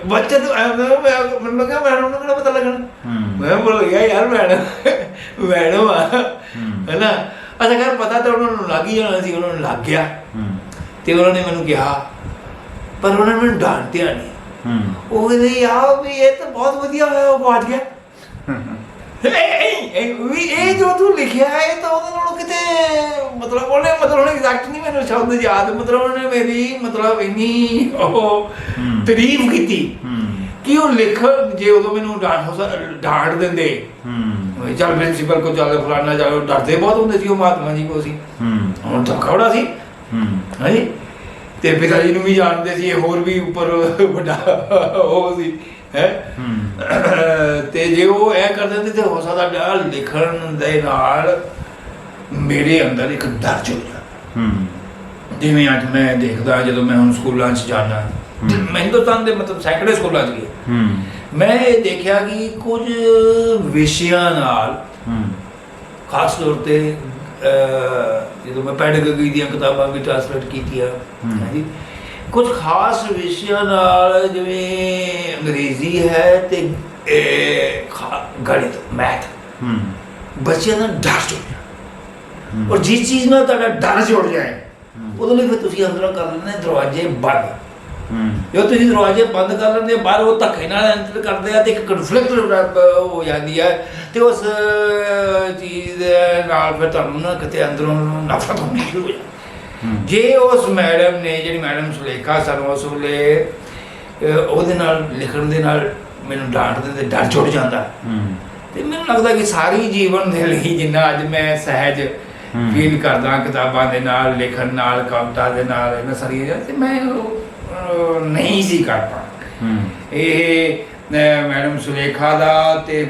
ਬੱਚੇ ਤੋਂ ਮੈਨੂੰ ਲੱਗਾ ਮੈਡਮ ਨੂੰ ਕਿਹੜਾ ਪਤਾ ਲੱਗਣਾ। ਮੈਂ ਬੋਲ ਗਿਆ ਯਾਰ ਮੈਡਮ ਮੈਡਮ ਆ। ਹੈਨਾ? ਅੱਛਾ ਖੈਰ ਪਤਾ ਤਾਂ ਉਹਨਾਂ ਨੂੰ ਲੱਗ ਹੀ ਜਾਣਾ ਸੀ ਉਹਨਾਂ ਨੂੰ ਲੱਗ ਗਿਆ। ਤੇ ਉਹਨਾਂ ਨੇ ਮੈਨੂੰ ਕਿਹਾ ਪਰ ਉਹਨਾਂ ਨੇ ਮੈਨੂੰ ਡਾਂਟਿਆ ਨਹੀਂ ਉਹ ਕਹਿੰਦੇ ਯਾਰ ਵੀ ਇਹ ਤਾਂ ਬਹੁਤ ਵਧੀਆ ਹੋਇਆ ਉਹ ਬਾਤ ਗਿਆ। ਇਹ ਇਹ- ਇਹ ਵੀ ਇਹ ਜੋ ਤੂੰ ਲਿਖਿਆ ਹੈ ਇਹ ਤਾਂ ਉਹਦੇ ਨਾਲੋਂ ਕਿਤੇ ਮਤਲਬ ਉਹਨੇ ਮਤਲਬ ਉਹਨੇ ਐਗਜ਼ੈਕਟ ਨਹੀਂ ਮੈਨੂੰ ਸ਼ਬਦ ਯਾਦ ਮਤਲਬ ਉਹਨੇ ਮੇਰੀ ਮਤਲਬ ਇੰਨੀ ਉਹ ਹੂੰ। ਤਾਰੀਫ ਕੀਤੀ ਹੂੰ। ਕਿ ਉਹ ਲਿਖ ਜੇ ਉਦੋਂ ਮੈਨੂੰ ਡਾਂਟ ਹੋ ਸਕ- ਡਾਂਟ ਦਿੰਦੇ। ਹੂੰ। ਵੀ ਚੱਲ ਪ੍ਰਿੰਸੀਪਲ ਕੋ ਚੱਲ ਫਲਾਣਾ ਡਰਦੇ ਬਹੁਤ ਹੁੰਦੇ ਸੀ ਉਹ ਮਹਾਤਮਾ ਜੀ ਕੋ ਸੀ। ਹੂੰ। ਹੁਣ ਤਾਂ ਖੌੜਾ ਸੀ। ਹੂੰ। ਹਾਂਜੀ ਤੇ ਪਿਤਾ ਜੀ ਨੂੰ ਵੀ ਜਾਣਦੇ ਸੀ ਇਹ ਹੋਰ ਵੀ ਉੱਪਰ ਵੱਡਾ ਉਹ ਸੀ। ਹੈ? ਹੂੰ। ਤੇ ਜੇ ਉਹ ਇਹ ਕਰ ਦਿੰਦੇ ਤੇ ਹੋ ਸਕਦਾ ਡਰ ਲਿਖਣ ਦੇ ਨਾਲ ਮੇਰੇ ਅੰਦਰ ਇੱਕ ਡਰ ਚੁੱਕ ਜਾਂਦਾ ਹੂੰ। ਜਿਵੇਂ ਅੱਜ ਮੈਂ ਦੇਖਦਾ ਜਦੋਂ ਮੈਂ ਹੁਣ ਸਕੂਲਾਂ 'ਚ ਜਾਂਦਾ। ਮੈਂ ਹਿੰਦੁਸਤਾਨ ਦੇ ਮਤਲਬ ਸੈਂਕੜੇ ਸਕੂਲਾਂ 'ਚ ਗਿਆ। ਹੂੰ। ਮੈਂ ਇਹ ਦੇਖਿਆ ਕਿ ਕੁਝ ਵਿਸ਼ਿਆਂ ਨਾਲ ਹੂੰ। ਖਾਸ ਤੌਰ ਤੇ ਜਦੋਂ ਮੈਂ ਪੈਡਾਗੋਜੀ ਦੀਆਂ ਕਿਤਾਬਾਂ ਵੀ ਟ੍ਰਾਂਸਲੇਟ ਕੀਤੀਆਂ। ਹਾਂਜੀ ਕੁਝ ਖਾਸ ਵਿਸ਼ਿਆਂ ਨਾਲ ਜਿਵੇਂ ਅੰਗਰੇਜ਼ੀ ਹੈ ਤੇ ਗਣਿਤ ਮੈਥ। ਹੂੰ। ਬੱਚਿਆਂ ਦਾ ਡਰ ਜੁੜ। ਔਰ ਜਿਸ ਚੀਜ਼ ਨਾਲ ਤੁਹਾਡਾ ਡਰ ਜੁੜ ਜਾਏ। ਉਹਦੇ ਲਈ ਫਿਰ ਤੁਸੀਂ ਅੰਦਰੋਂ ਕਰ ਲੈਂਦੇ ਦਰਵਾਜ਼ੇ ਬੰਦ। ਹੂੰ। ਜੋ ਤੁਸੀਂ ਦਰਵਾਜ਼ੇ ਬੰਦ ਕਰ ਲੈਂਦੇ ਬਾਹਰ ਉਹ ਧੱਕੇ ਨਾਲ ਐਂਟਰ ਕਰਦੇ ਆ ਤੇ ਇੱਕ ਕਨਫਲਿਕਟ ਹੋ ਜਾਂਦੀ ਹੈ ਤੇ ਉਸ ਚੀਜ਼ ਦੇ ਨਾਲ ਫਿਰ ਤੁਹਾਨੂੰ ਨਾ ਕਿਤੇ ਅੰਦਰੋਂ ਨਫ਼ਰਤ ਹੋਣੀ ਸ਼ੁਰੂ ਹੋ ਜਾਂਦੀ ਜੇ ਉਸ ਮੈਡਮ ਨੇ, ਜਿਹੜੀ ਮੈਡਮ ਸੁਲੇਖਾ ਸਨ ਉਸ ਵੇਲੇ ਉਹਦੇ ਨਾਲ ਲਿਖਣ ਦੇ ਨਾਲ ਮੈਨੂੰ ਡਾਂਟ ਦਿੰਦੇ, ਡਰ ਛੁੱਟ ਜਾਂਦਾ। ਤੇ ਮੈਨੂੰ ਲੱਗਦਾ ਕਿ ਸਾਰੀ ਜੀਵਨ ਦੇ ਲਈ ਜਿੰਨਾ ਅੱਜ ਮੈਂ ਸਹਿਜ ਫੀਲ ਕਰਦਾ, ਕਿਤਾਬਾਂ ਦੇ ਨਾਲ, ਲਿਖਣ ਨਾਲ, ਕਵਿਤਾ ਦੇ ਨਾਲ, ਇਹਨਾਂ ਸਾਰੀਆਂ ਤੇ ਮੈਂ ਨਹੀਂ ਸੀ ਕਰ ਪਾ ਇਹ ਮੈਡਮ ਸੁਲੇਖਾ ਦਾ ਤੇ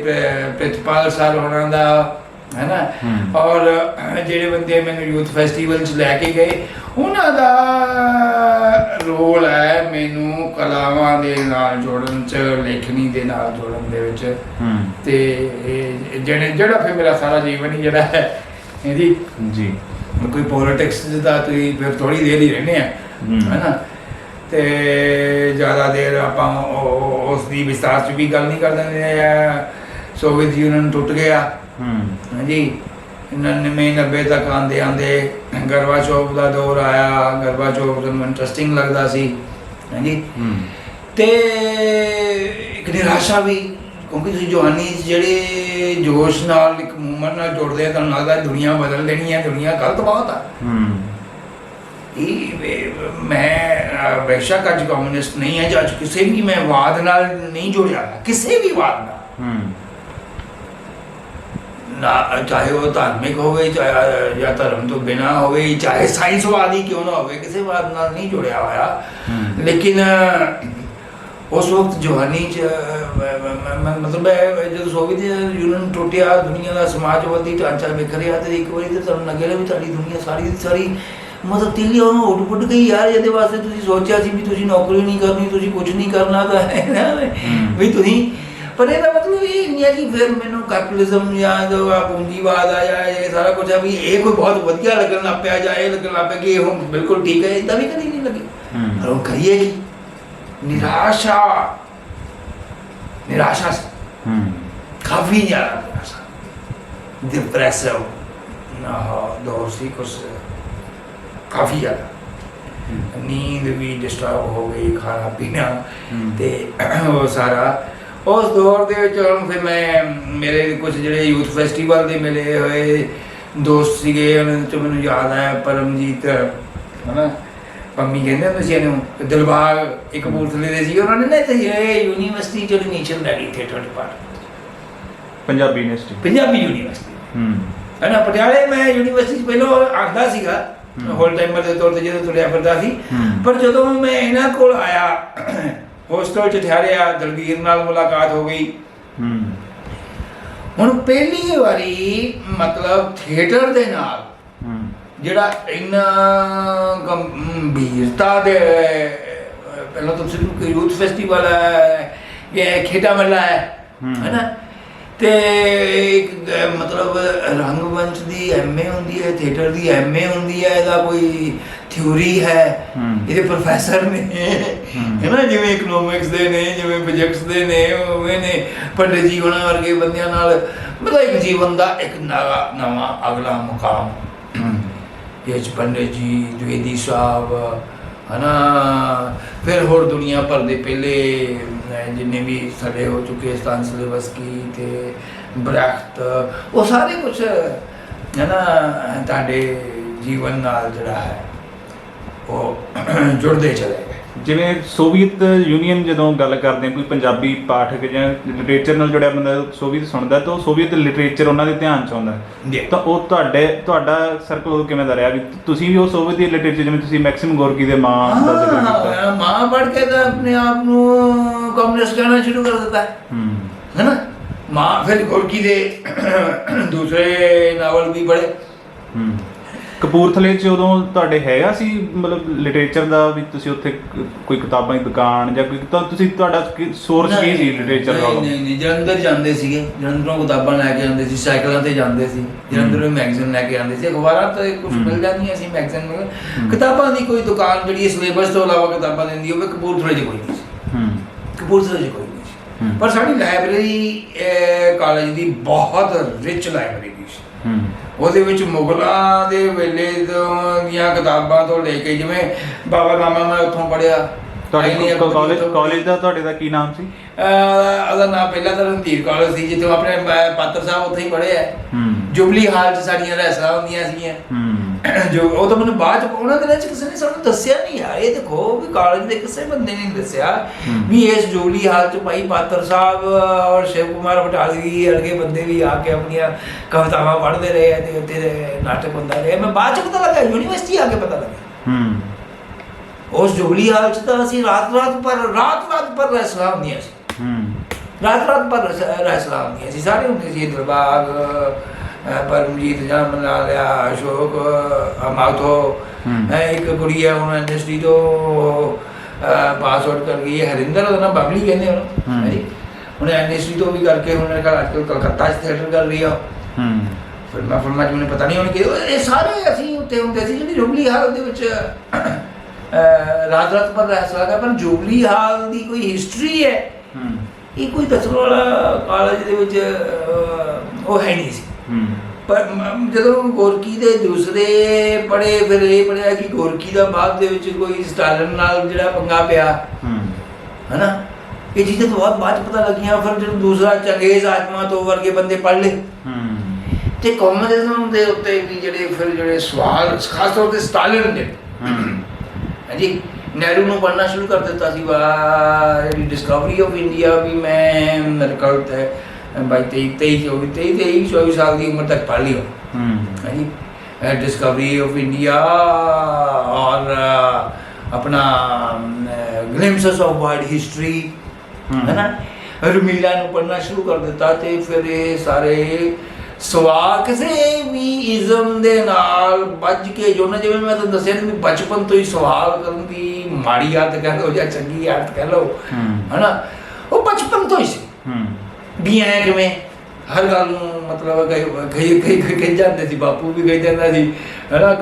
ਪ੍ਰਿਤਪਾਲ ਸਰ ਹੋਣਾ ਦਾ ਹੈ। ਨਾ। ਔਰ ਜਿਹੜੇ ਬੰਦੇ ਮੈਨੂੰ ਯੂਥ ਫੈਸਟੀਵਲ 'ਚ ਲੈ ਕੇ ਗਏ ਉਹਨਾਂ ਦਾ ਰੋਲ ਹੈ ਮੈਨੂੰ ਕਲਾਵਾਂ ਦੇ ਨਾਲ ਜੋੜਨ 'ਚ ਲੇਖਣੀ ਦੇ ਨਾਲ ਜੋੜਨ ਦੇ ਵਿੱਚ। ਹੂੰ। ਤੇ ਜਿਹੜੇ ਜਿਹੜਾ ਫਿਰ ਮੇਰਾ ਸਾਰਾ ਜੀਵਨ ਹੀ ਜਿਹੜਾ ਹੈ ਇਹਦੀ ਜੀ। ਹੁਣ ਕੋਈ ਪੋਲਿਟਿਕਸ ਦਾ ਤੁਸੀਂ ਫਿਰ ਥੋੜੀ ਦੇਰ ਹੀ ਰਹਿੰਦੇ ਆ। ਹਮ। ਹੈਨਾ? ਤੇ ਜ਼ਿਆਦਾ ਦੇਰ ਆਪਾਂ ਉਸ ਦੀ ਵਿਸਤਾਰ ਚ ਵੀ ਗੱਲ ਨਹੀਂ ਕਰ ਦਿੰਦੇ ਆ। ਸੋਵੀਅਤ ਯੂਨੀਅਨ ਟੁੱਟ ਗਿਆ। ਹੂੰ। ਹਾਂਜੀ। 99 90 ਤੱਕ ਆਂਦੇ ਆਂਦੇ ਗਰਵਾਚੋਪ ਦਾ ਦੌਰ ਆਇਆ। ਗਰਵਾਚੋਪ ਨੂੰ ਇੰਟਰਸਟਿੰਗ ਲੱਗਦਾ ਸੀ। ਹਾਂਜੀ। ਤੇ ਇੱਕ ਨਿਰਾਸ਼ਾ ਵੀ ਕਿਉਂਕਿ ਤੁਸੀਂ ਜਵਾਨੀ ਜਿਹੜੇ ਜੋਸ਼ ਨਾਲ ਇੱਕ ਮੂਵਮੈਂਟ ਨਾਲ ਜੁੜਦੇ ਆ ਤੁਹਾਨੂੰ ਲੱਗਦਾ ਦੁਨੀਆ ਬਦਲ ਦੇਣੀ ਹੈ ਦੁਨੀਆ ਗਲਤ ਬਹੁਤ ਆ। ਹੂੰ। ਇਹ ਮੈਂ ਬੇਸ਼ੱਕ ਅੱਜ ਕਮਿਊਨਿਸਟ ਨਹੀਂ ਹੈ ਜਾਂ ਅੱਜ ਕਿਸੇ ਵੀ ਮੈਂ ਵਾਦ ਨਾਲ ਨਹੀਂ ਜੁੜਿਆ ਕਿਸੇ ਵੀ ਵਾਦ ਨਾਲ। ਹੂੰ। ਨਾ ਚਾਹੇ ਉਹ ਧਾਰਮਿਕ ਹੋਵੇ ਚਾਹੇ ਜਾਂ ਧਰਮ ਤੋਂ ਬਿਨਾ ਹੋਵੇ ਚਾਹੇ ਸਾਇੰਸਵਾਦੀ ਕਿਉਂ ਨਾ ਹੋਵੇ ਕਿਸੇ ਵਾਦ ਨਾਲ ਨਹੀਂ ਜੁੜਿਆ ਹੋਇਆ। ਲੇਕਿਨ ਉਸ ਵਕਤ ਜਵਾਨੀ ਚ ਮਤਲਬ ਜਦੋਂ ਸੋਵੀਅਤ ਯੂਨੀਅਨ ਟੁੱਟਿਆ ਦੁਨੀਆ ਦਾ ਸਮਾਜਵਾਦੀ ਢਾਂਚਾ ਵਿਖਰਿਆ ਤੇ ਇੱਕ ਵਾਰੀ ਤੇ ਤੁਹਾਨੂੰ ਲੱਗਿਆ ਵੀ ਤੁਹਾਡੀ ਦੁਨੀਆ ਸਾਰੀ ਦੀ ਸਾਰੀ ਮਤਲਬ ਤਿੱਲੀ ਉਹਨੂੰ ਉੱਡ ਪੁੱਟ ਗਈ ਯਾਰ ਇਹਦੇ ਵਾਸਤੇ ਤੁਸੀਂ ਸੋਚਿਆ ਸੀ ਵੀ ਤੁਸੀਂ ਨੌਕਰੀ ਨਹੀਂ ਕਰਨੀ ਤੁਸੀਂ ਕੁਝ ਨਹੀਂ ਕਰਨਾ ਤਾਂ ਹੈ ਨਾ। ਵੀ ਤੁਸੀਂ ਪਰ ਇਹਦਾ ਮਤਲਬ ਇਹ ਨਹੀਂ ਹੈ ਕਿ ਫਿਰ ਮੈਨੂੰ ਕੈਪੀਟਲਿਜ਼ਮ ਜਾਂ ਜੋ ਆ ਪੂੰਜੀਵਾਦ ਆ ਜਾਂ ਇਹ ਸਾਰਾ ਕੁਝ ਆ ਵੀ ਇਹ ਕੋਈ ਬਹੁਤ ਵਧੀਆ ਲੱਗਣ ਲੱਗ ਪਿਆ ਜਾਂ ਇਹ ਲੱਗਣ ਲੱਗ ਪਿਆ ਕਿ ਇਹ ਹੁਣ ਬਿਲਕੁਲ ਠੀਕ ਹੈ ਇਦਾਂ ਵੀ ਕਦੀ ਨਹੀਂ ਲੱਗੀ। ਪਰ ਹੁਣ ਕਰੀਏ ਕੀ? ਨਿਰਾਸ਼ਾ। ਨਿਰਾਸ਼ਾ ਹੂੰ। ਕਾਫੀ ਜ਼ਿਆਦਾ ਨਿਰਾਸ਼ਾ। ਡਿਪਰੈਸਿਵ ਨਾ ਦੌਰ ਸੀ ਕੁਛ। ਕਾਫੀ ਜ਼ਿਆਦਾ। ਨੀਂਦ ਵੀ ਡਿਸਟਰਬ ਹੋ ਗਈ ਖਾਣਾ ਪੀਣਾ। ਤੇ ਉਹ ਸਾਰਾ ਉਸ ਦੌਰ ਦੇ ਵਿੱਚ ਹੁਣ ਫਿਰ ਮੈਂ ਮੇਰੇ ਕੁਝ ਜਿਹੜੇ ਯੂਥ ਫੈਸਟੀਵਲ ਦੇ ਮਿਲੇ ਹੋਏ ਦੋਸਤ ਸੀਗੇ ਉਹਨਾਂ ਚੋਂ ਮੈਨੂੰ ਯਾਦ ਆਇਆ ਪਰਮਜੀਤ ਹਨਾ? ਪੰਮੀ ਕਹਿੰਦੇ ਹੁੰਦੇ ਸੀ ਇਹਨੂੰ ਦਿਲਬਾਗ ਇੱਕ ਕਪੂਰਥਲੇ ਦੇ ਸੀ ਉਹਨਾਂ ਨੇ ਨਾ ਇੱਥੇ ਇਹ ਯੂਨੀਵਰਸਿਟੀ ਚ ਐਡਮਿਸ਼ਨ ਲੈ ਲਈ theatre department Punjabi university. Punjabi university. ਹੂੰ। ਹੈ ਨਾ ਪਟਿਆਲੇ ਮੈਂ ਯੂਨੀਵਰਸਿਟੀ 'ਚ ਪਹਿਲਾਂ ਆਉਂਦਾ ਸੀਗਾ। ਹੋਲ ਟਾਈਮਰ ਦੇ ਤੌਰ ਤੇ ਜਦੋਂ ਤੁਰਿਆ ਫਿਰਦਾ ਸੀ। ਪਰ ਜਦੋਂ ਮੈਂ ਇਹਨਾਂ ਕੋਲ ਆਇਆ ਹੋਸਟਲ 'ਚ ਠਹਿਰਿਆ ਦਲਵੀਰ ਨਾਲ ਮੁਲਾਕਾਤ ਹੋ ਗਈ। ਹੂੰ। ਹੁਣ ਪਹਿਲੀ ਵਾਰੀ ਮਤਲਬ ਥੀਏਟਰ ਦੇ ਨਾਲ ਹੂੰ। ਜਿਹੜਾ ਇੰਨਾ ਗੰਭੀਰਤਾ ਦੇ ਪਹਿਲਾਂ ਤਾਂ ਸਿਰਫ ਕੋਈ ਯੂਥ ਫੈਸਟੀਵਲ ਹੈ ਇਹ ਖੇਡਾ ਮੱਲਾ ਹੈ। ਹੈਨਾ ਤੇ ਇੱਕ ਮਤਲਬ ਰੰਗਮੰਚ ਦੀ ਐਮਏ ਹੁੰਦੀ ਹੈ ਥੀਏਟਰ ਦੀ ਐਮਏ ਹੁੰਦੀ ਹੈ ਇਹਦਾ ਕੋਈ ਥਿਊਰੀ ਹੈ। ਇਹਦੇ ਪ੍ਰੋਫੈਸਰ ਨੇ। ਹਮ। ਹੈਨਾ ਜਿਵੇਂ ਇਕਨੋਮਿਕਸ ਦੇ ਨੇ ਜਿਵੇਂ ਫਿਜ਼ਿਕਸ ਦੇ ਨੇ ਉਵੇਂ ਨੇ। ਪੰਡਿਤ ਜੀ ਹੋਣਾ ਵਰਗੇ ਬੰਦਿਆਂ ਨਾਲ ਮਤਲਬ ਇੱਕ ਜੀਵਨ ਦਾ ਇੱਕ ਨਵਾਂ ਨਵਾਂ ਅਗਲਾ ਮੁਕਾਮ। ਹੂੰ। ਯਜ ਪੰਡਿਤ ਜੀ ਦਵੇਦੀ ਸਾਹਿਬ ਹਨਾ ਫਿਰ ਹੋਰ ਦੁਨੀਆ ਭਰ ਦੇ ਪਹਿਲੇ ਜਿੰਨੇ ਵੀ ਸਾਡੇ ਹੋ ਚੁੱਕੇ ਸਤਾਨ ਸਲੇਵਸਕੀ ਤੇ ਬ੍ਰਖਤ ਉਹ ਸਾਰੇ ਕੁਝ ਹੈ ਨਾ ਤੁਹਾਡੇ ਜੀਵਨ ਨਾਲ ਜਿਹੜਾ ਹੈ। ਉਹ ਜੁੜਦੇ ਚਲੇ ਗਏ। ਜਿਵੇਂ ਸੋਵੀਅਤ ਯੂਨੀਅਨ ਜਦੋਂ ਗੱਲ ਕਰਦੇ ਕੋਈ ਪੰਜਾਬੀ ਪਾਠਕ ਜਾਂ ਲਿਟਰੇਚਰ ਨਾਲ ਜੁੜਿਆ ਬੰਦਾ ਸੋਵੀਅਤ ਸੁਣਦਾ ਤਾਂ ਉਹ ਸੋਵੀਅਤ ਲਿਟਰੇਚਰ ਉਹਨਾਂ ਦੇ ਧਿਆਨ ਚ ਆਉਂਦਾ। ਤਾਂ ਉਹ ਤੁਹਾਡੇ ਤੁਹਾਡਾ ਸਰਕਲ ਕਿਵੇਂ ਦਾ ਰਿਹਾ? ਵੀ ਤੁਸੀਂ ਵੀ ਉਹ ਸੋਵੀਅਤ ਦੀ ਲਿਟਰੇਚਰ ਜਿਵੇਂ ਤੁਸੀਂ ਮੈਕਸਿਮ ਗੋਰਕੀ ਦੇ ਮਾਂ ਦਾ ਜ਼ਿਕਰ ਕੀਤਾ। ਮਾਂ ਪੜ ਕੇ ਤਾਂ ਆਪਣੇ ਆਪ ਨੂੰ ਕਮਿਊਨਿਸਟ ਕਹਿਣਾ ਸ਼ੁਰੂ ਕਰ ਦਿੱਤਾ। ਹੈ। ਹੂੰ ਨਾ? ਮਾਂ ਫਿਰ ਗੋਰਕੀ ਦੇ ਦੂਸਰੇ ਨਾਵਲ ਵੀ ਪੜ੍ਹੇ। ਹੂੰ। ਕਪੂਰਥਲੇ ਚ ਉਦੋਂ ਤੁਹਾਡੇ ਹੈਗਾ ਸੀ ਮਤਲਬ ਲਿਟਰੇਚਰ ਦਾ ਵੀ ਤੁਸੀਂ ਉੱਥੇ ਕ- ਕੋਈ ਕਿਤਾਬਾਂ ਦੀ ਦੁਕਾਨ ਜਾਂ ਕੋਈ ਤਾਂ ਤੁਸੀਂ ਤੁਹਾਡਾ ਸੋਰਸ ਕੀ ਸੀ ਲਿਟਰੇਚਰ ਦਾ ਨਹੀਂ ਨਹੀਂ ਨਹੀਂ ਜਲੰਧਰ ਜਾਂਦੇ ਸੀਗੇ ਜਲੰਧਰੋਂ ਕਿਤਾਬਾਂ ਲੈ ਕੇ ਆਉਂਦੇ ਸੀ ਸਾਈਕਲਾਂ ਤੇ ਜਾਂਦੇ ਸੀ ਜਲੰਧਰੋਂ ਮੈਗਜ਼ੀਨ ਲੈ ਕੇ ਆਉਂਦੇ ਸੀ ਅਖਬਾਰਾਂ ਤੇ ਕੁਝ। ਮਿਲ ਜਾਂਦੀਆਂ ਸੀ ਮੈਗਜ਼ੀਨ ਕਿਤਾਬਾਂ ਦੀ ਕੋਈ ਦੁਕਾਨ ਜਿਹੜੀ ਸਿਲੇਬਸ ਤੋਂ ਇਲਾਵਾ ਕਿਤਾਬਾਂ ਦਿੰਦੀ ਹੋਵੇ ਕਪੂਰਥਲੇ 'ਚ ਕੋਈ ਨਹੀਂ ਸੀ। ਹੂੰ। ਕਪੂਰਥਲੇ 'ਚ ਕੋਈ ਨਹੀਂ ਸੀ। ਪਰ ਸਾਡੀ ਲਾਇਬ੍ਰੇਰੀ ਕਾਲਜ ਦੀ ਬਹੁਤ ਰਿਚ ਲਾਇਬ੍ਰੇਰੀ ਸੀ। ਹੂੰ। ਉਹਦੇ ਵਿੱਚ ਮੁਗਲਾਂ ਦੇ ਵੇਲੇ ਦੀਆਂ ਕਿਤਾਬਾਂ ਤੋਂ ਲੈ ਕੇ ਜਿਵੇਂ ਬਾਬਾ ਨਾਮਾ ਮੈਂ ਉੱਥੋਂ ਪੜਿਆ ਤੁਹਾਡੇ ਕਾਲਜ ਕਾਲਜ ਦਾ ਤੁਹਾਡੇ ਦਾ ਕੀ ਨਾਮ ਸੀ? ਉਹਦਾ ਨਾਮ ਪਹਿਲਾਂ ਤਾਂ ਰਣਧੀਰ ਕਾਲਜ ਸੀ ਜਿੱਥੇ ਆਪਣੇ ਪਾਤਰ ਸਾਹਿਬ ਉੱਥੇ ਹੀ ਪੜ੍ਹੇ ਆ। ਹੂੰ। ਜੁਬਲੀ ਹਾਲ 'ਚ ਸਾਡੀਆਂ ਰਹਿਸਾਂ ਹੁੰਦੀਆਂ ਸੀਗੀਆਂ। ਹੂੰ। ਜੋ ਉਹ ਤਾਂ ਮੈਨੂੰ ਬਾਅਦ ਚ ਉਹਨਾਂ ਦਿਨਾਂ ਚ ਕਿਸੇ ਨੇ ਸਾਨੂੰ ਦੱਸਿਆ ਨਹੀਂ ਯਾਰ ਇਹ ਦੇਖੋ ਵੀ ਕਾਲਜ ਦੇ ਕਿਸੇ ਬੰਦੇ ਨੇ ਦੱਸਿਆ। ਵੀ ਇਸ ਜੋਲੀ ਹਾਲ ਚ ਭਾਈ ਪਾਤਰ ਸਾਹਿਬ ਔਰ ਸ਼ਿਵ ਕੁਮਾਰ ਬਟਾਲਵੀ ਵਰਗੇ ਬੰਦੇ ਵੀ ਆ ਕੇ ਆਪਣੀਆਂ ਕਵਿਤਾਵਾਂ ਪੜ੍ਹਦੇ ਰਹੇ ਤੇ ਉੱਤੇ ਨਾਟਕ ਹੁੰਦਾ ਰਿਹਾ। ਮੈਂ ਬਾਅਦ ਚ ਪਤਾ ਲੱਗਾ ਯੂਨੀਵਰਸਿਟੀ ਆ ਕੇ ਪਤਾ ਲੱਗਾ ਹੂੰ। ਉਸ ਜੋਲੀ ਹਾਲ ਚ ਤਾਂ ਅਸੀਂ ਰਾਤ ਰਾਤ ਪਰ ਰਾਤ ਰਾਤ ਪਰ ਰਹਿਸਲਾ ਹੁੰਦੀਆਂ ਸੀ। ਹੂੰ। ਰਾਤ ਰਾਤ ਪਰ ਰਹਿਸਲਾ ਹੁੰਦੀਆਂ ਸੀ। ਸਾਰੇ ਹੁੰਦੇ ਸੀ ਦਰਬਾਗ ਅਹ, ਪਰਮਜੀਤ ਜਨਮ ਲਾ ਲਿਆ ਅਸ਼ੋਕ ਅਮਾਤੋ ਇੱਕ ਕੁੜੀ ਹੈ ਇੰਡਸਟਰੀ ਤੋਂ ਪਾਸ ਆਊਟ ਕਰ ਗਈ ਹੈ। ਹਰਿੰਦਰ ਉਹਦਾ ਨਾਮ ਬਬਲੀ ਕਹਿੰਦੇ ਉਹਨੂੰ। ਹਮ। ਹੈ ਜੀ? ਹੁਣ ਇੰਡਸਟਰੀ ਤੋਂ ਵੀ ਕਰਕੇ ਹੁਣ ਕੱਲ ਅੱਜਕੱਲ ਕਲਕੱਤਾ 'ਚ ਥੀਏਟਰ ਕਰ ਰਹੀ ਆ। ਹੂੰ। ਫਿਲਮਾਂ ਫਿਲਮਾਂ 'ਚ ਮੈਨੂੰ ਪਤਾ ਨਹੀਂ ਉਹਨੇ ਕਿ ਇਹ ਸਾਰੇ ਅਸੀਂ ਉੱਤੇ ਹੁੰਦੇ ਸੀ ਜਿਹੜੀ ਜੁਬਲੀ ਹਾਲ ਦੇ ਵਿੱਚ ਅਹ, ਰਾਤ ਰਾਤ ਪਰ ਰਹਿ ਸਕਦਾ ਪਰ ਜੁਬਲੀ ਹਾਲ ਦੀ ਕੋਈ ਹਿਸਟਰੀ ਹੈ। ਹੂੰ। ਇਹ ਕੋਈ ਦੱਸਣ ਵਾਲਾ ਕਾਲਜ ਦੇ ਵਿੱਚ ਉਹ ਹੈ ਨਹੀਂ ਸੀ। ਪਰ ਜਦੋਂ ਗੋਰਕੀ ਦੇ ਦੂਸਰੇ ਪੜੇ ਫਿਰ ਇਹ ਪੜਿਆ ਕਿ ਗੋਰਕੀ ਦਾ ਬਾਅਦ ਦੇ ਵਿੱਚ ਕੋਈ ਸਟਾਲਨ ਨਾਲ ਜਿਹੜਾ ਪੰਗਾ ਪਿਆ। ਹੂੰ। ਹਨਾ? ਇਹ ਚੀਜ਼ਾਂ ਤੋਂ ਬਹੁਤ ਬਾਅਦ 'ਚ ਪਤਾ ਲੱਗੀਆਂ ਫਿਰ ਜਦੋਂ ਦੂਸਰਾ ਚੰਗੇਜ਼ ਆਤਮਾ ਤੋਂ ਵਰਗੇ ਬੰਦੇ ਪੜ ਲਏ। ਹੂੰ। ਤੇ ਕਮਿਊਨਿਜ਼ਮ ਦੇ ਉੱਤੇ ਵੀ ਜਿਹੜੇ ਫਿਰ ਜਿਹੜੇ ਸਵਾਲ ਖਾਸ ਤੌਰ ਤੇ ਸਟਾਲਿਨ ਦੇ ਹੂੰ। ਹਾਂਜੀ ਨਹਿਰੂ ਨੂੰ ਪੜ੍ਹਨਾ ਸ਼ੁਰੂ ਕਰ ਦਿੱਤਾ ਸੀ ਵਾ ਜਿਹੜੀ ਡਿਸਕਵਰੀ ਆਫ ਇੰਡੀਆ ਵੀ ਮੈਂ ਕੋਲ ਤੇ ਬਾਈ 23 23 ਹੋ ਗਈ 23 23 24 ਸਾਲ ਦੀ ਉਮਰ ਤੱਕ ਪੜ੍ਹ ਲਈ ਹੋ ਹਾਂਜੀ ਡਿਸਕਵਰੀ ਆਫ ਇੰਡੀਆ ਔਰ ਆਪਣਾ ਗਲਿੰਪਸਸ ਆਫ ਵਰਲਡ ਹਿਸਟਰੀ। ਹੈ ਨਾ ਰਮੀਲਾ ਨੂੰ ਪੜ੍ਹਨਾ ਸ਼ੁਰੂ ਕਰ ਦਿੱਤਾ ਤੇ ਫਿਰ ਇਹ ਸਾਰੇ ਸਵਾਲ ਕਿਸੇ ਵੀ ਇਜ਼ਮ ਦੇ ਨਾਲ ਵੱਜ ਕੇ ਜੋ ਨਾ ਜਿਵੇਂ ਮੈਂ ਤੁਹਾਨੂੰ ਦੱਸਿਆ ਵੀ ਬਚਪਨ ਤੋਂ ਹੀ ਸਵਾਲ ਕਰਨ ਦੀ ਮਾੜੀ ਆਦਤ ਕਹਿ ਲਓ ਜਾਂ ਚੰਗੀ ਆਦਤ ਕਹਿ ਲਓ ਹੂੰ ਹਨਾ ਉਹ ਬਚਪਨ ਤੋਂ ਹੀ ਸੀ ਹੂੰ ਵੀ ਐ ਕਿਵੇਂ? ਹਰ ਗੱਲ ਨੂੰ ਮਤਲਬ ਕਈ ਕਈ ਕਹੀ ਜਾਂਦੇ ਸੀ, ਬਾਪੂ ਵੀ ਕਹੀ ਜਾਂਦਾ ਸੀ, ਹਨਾ?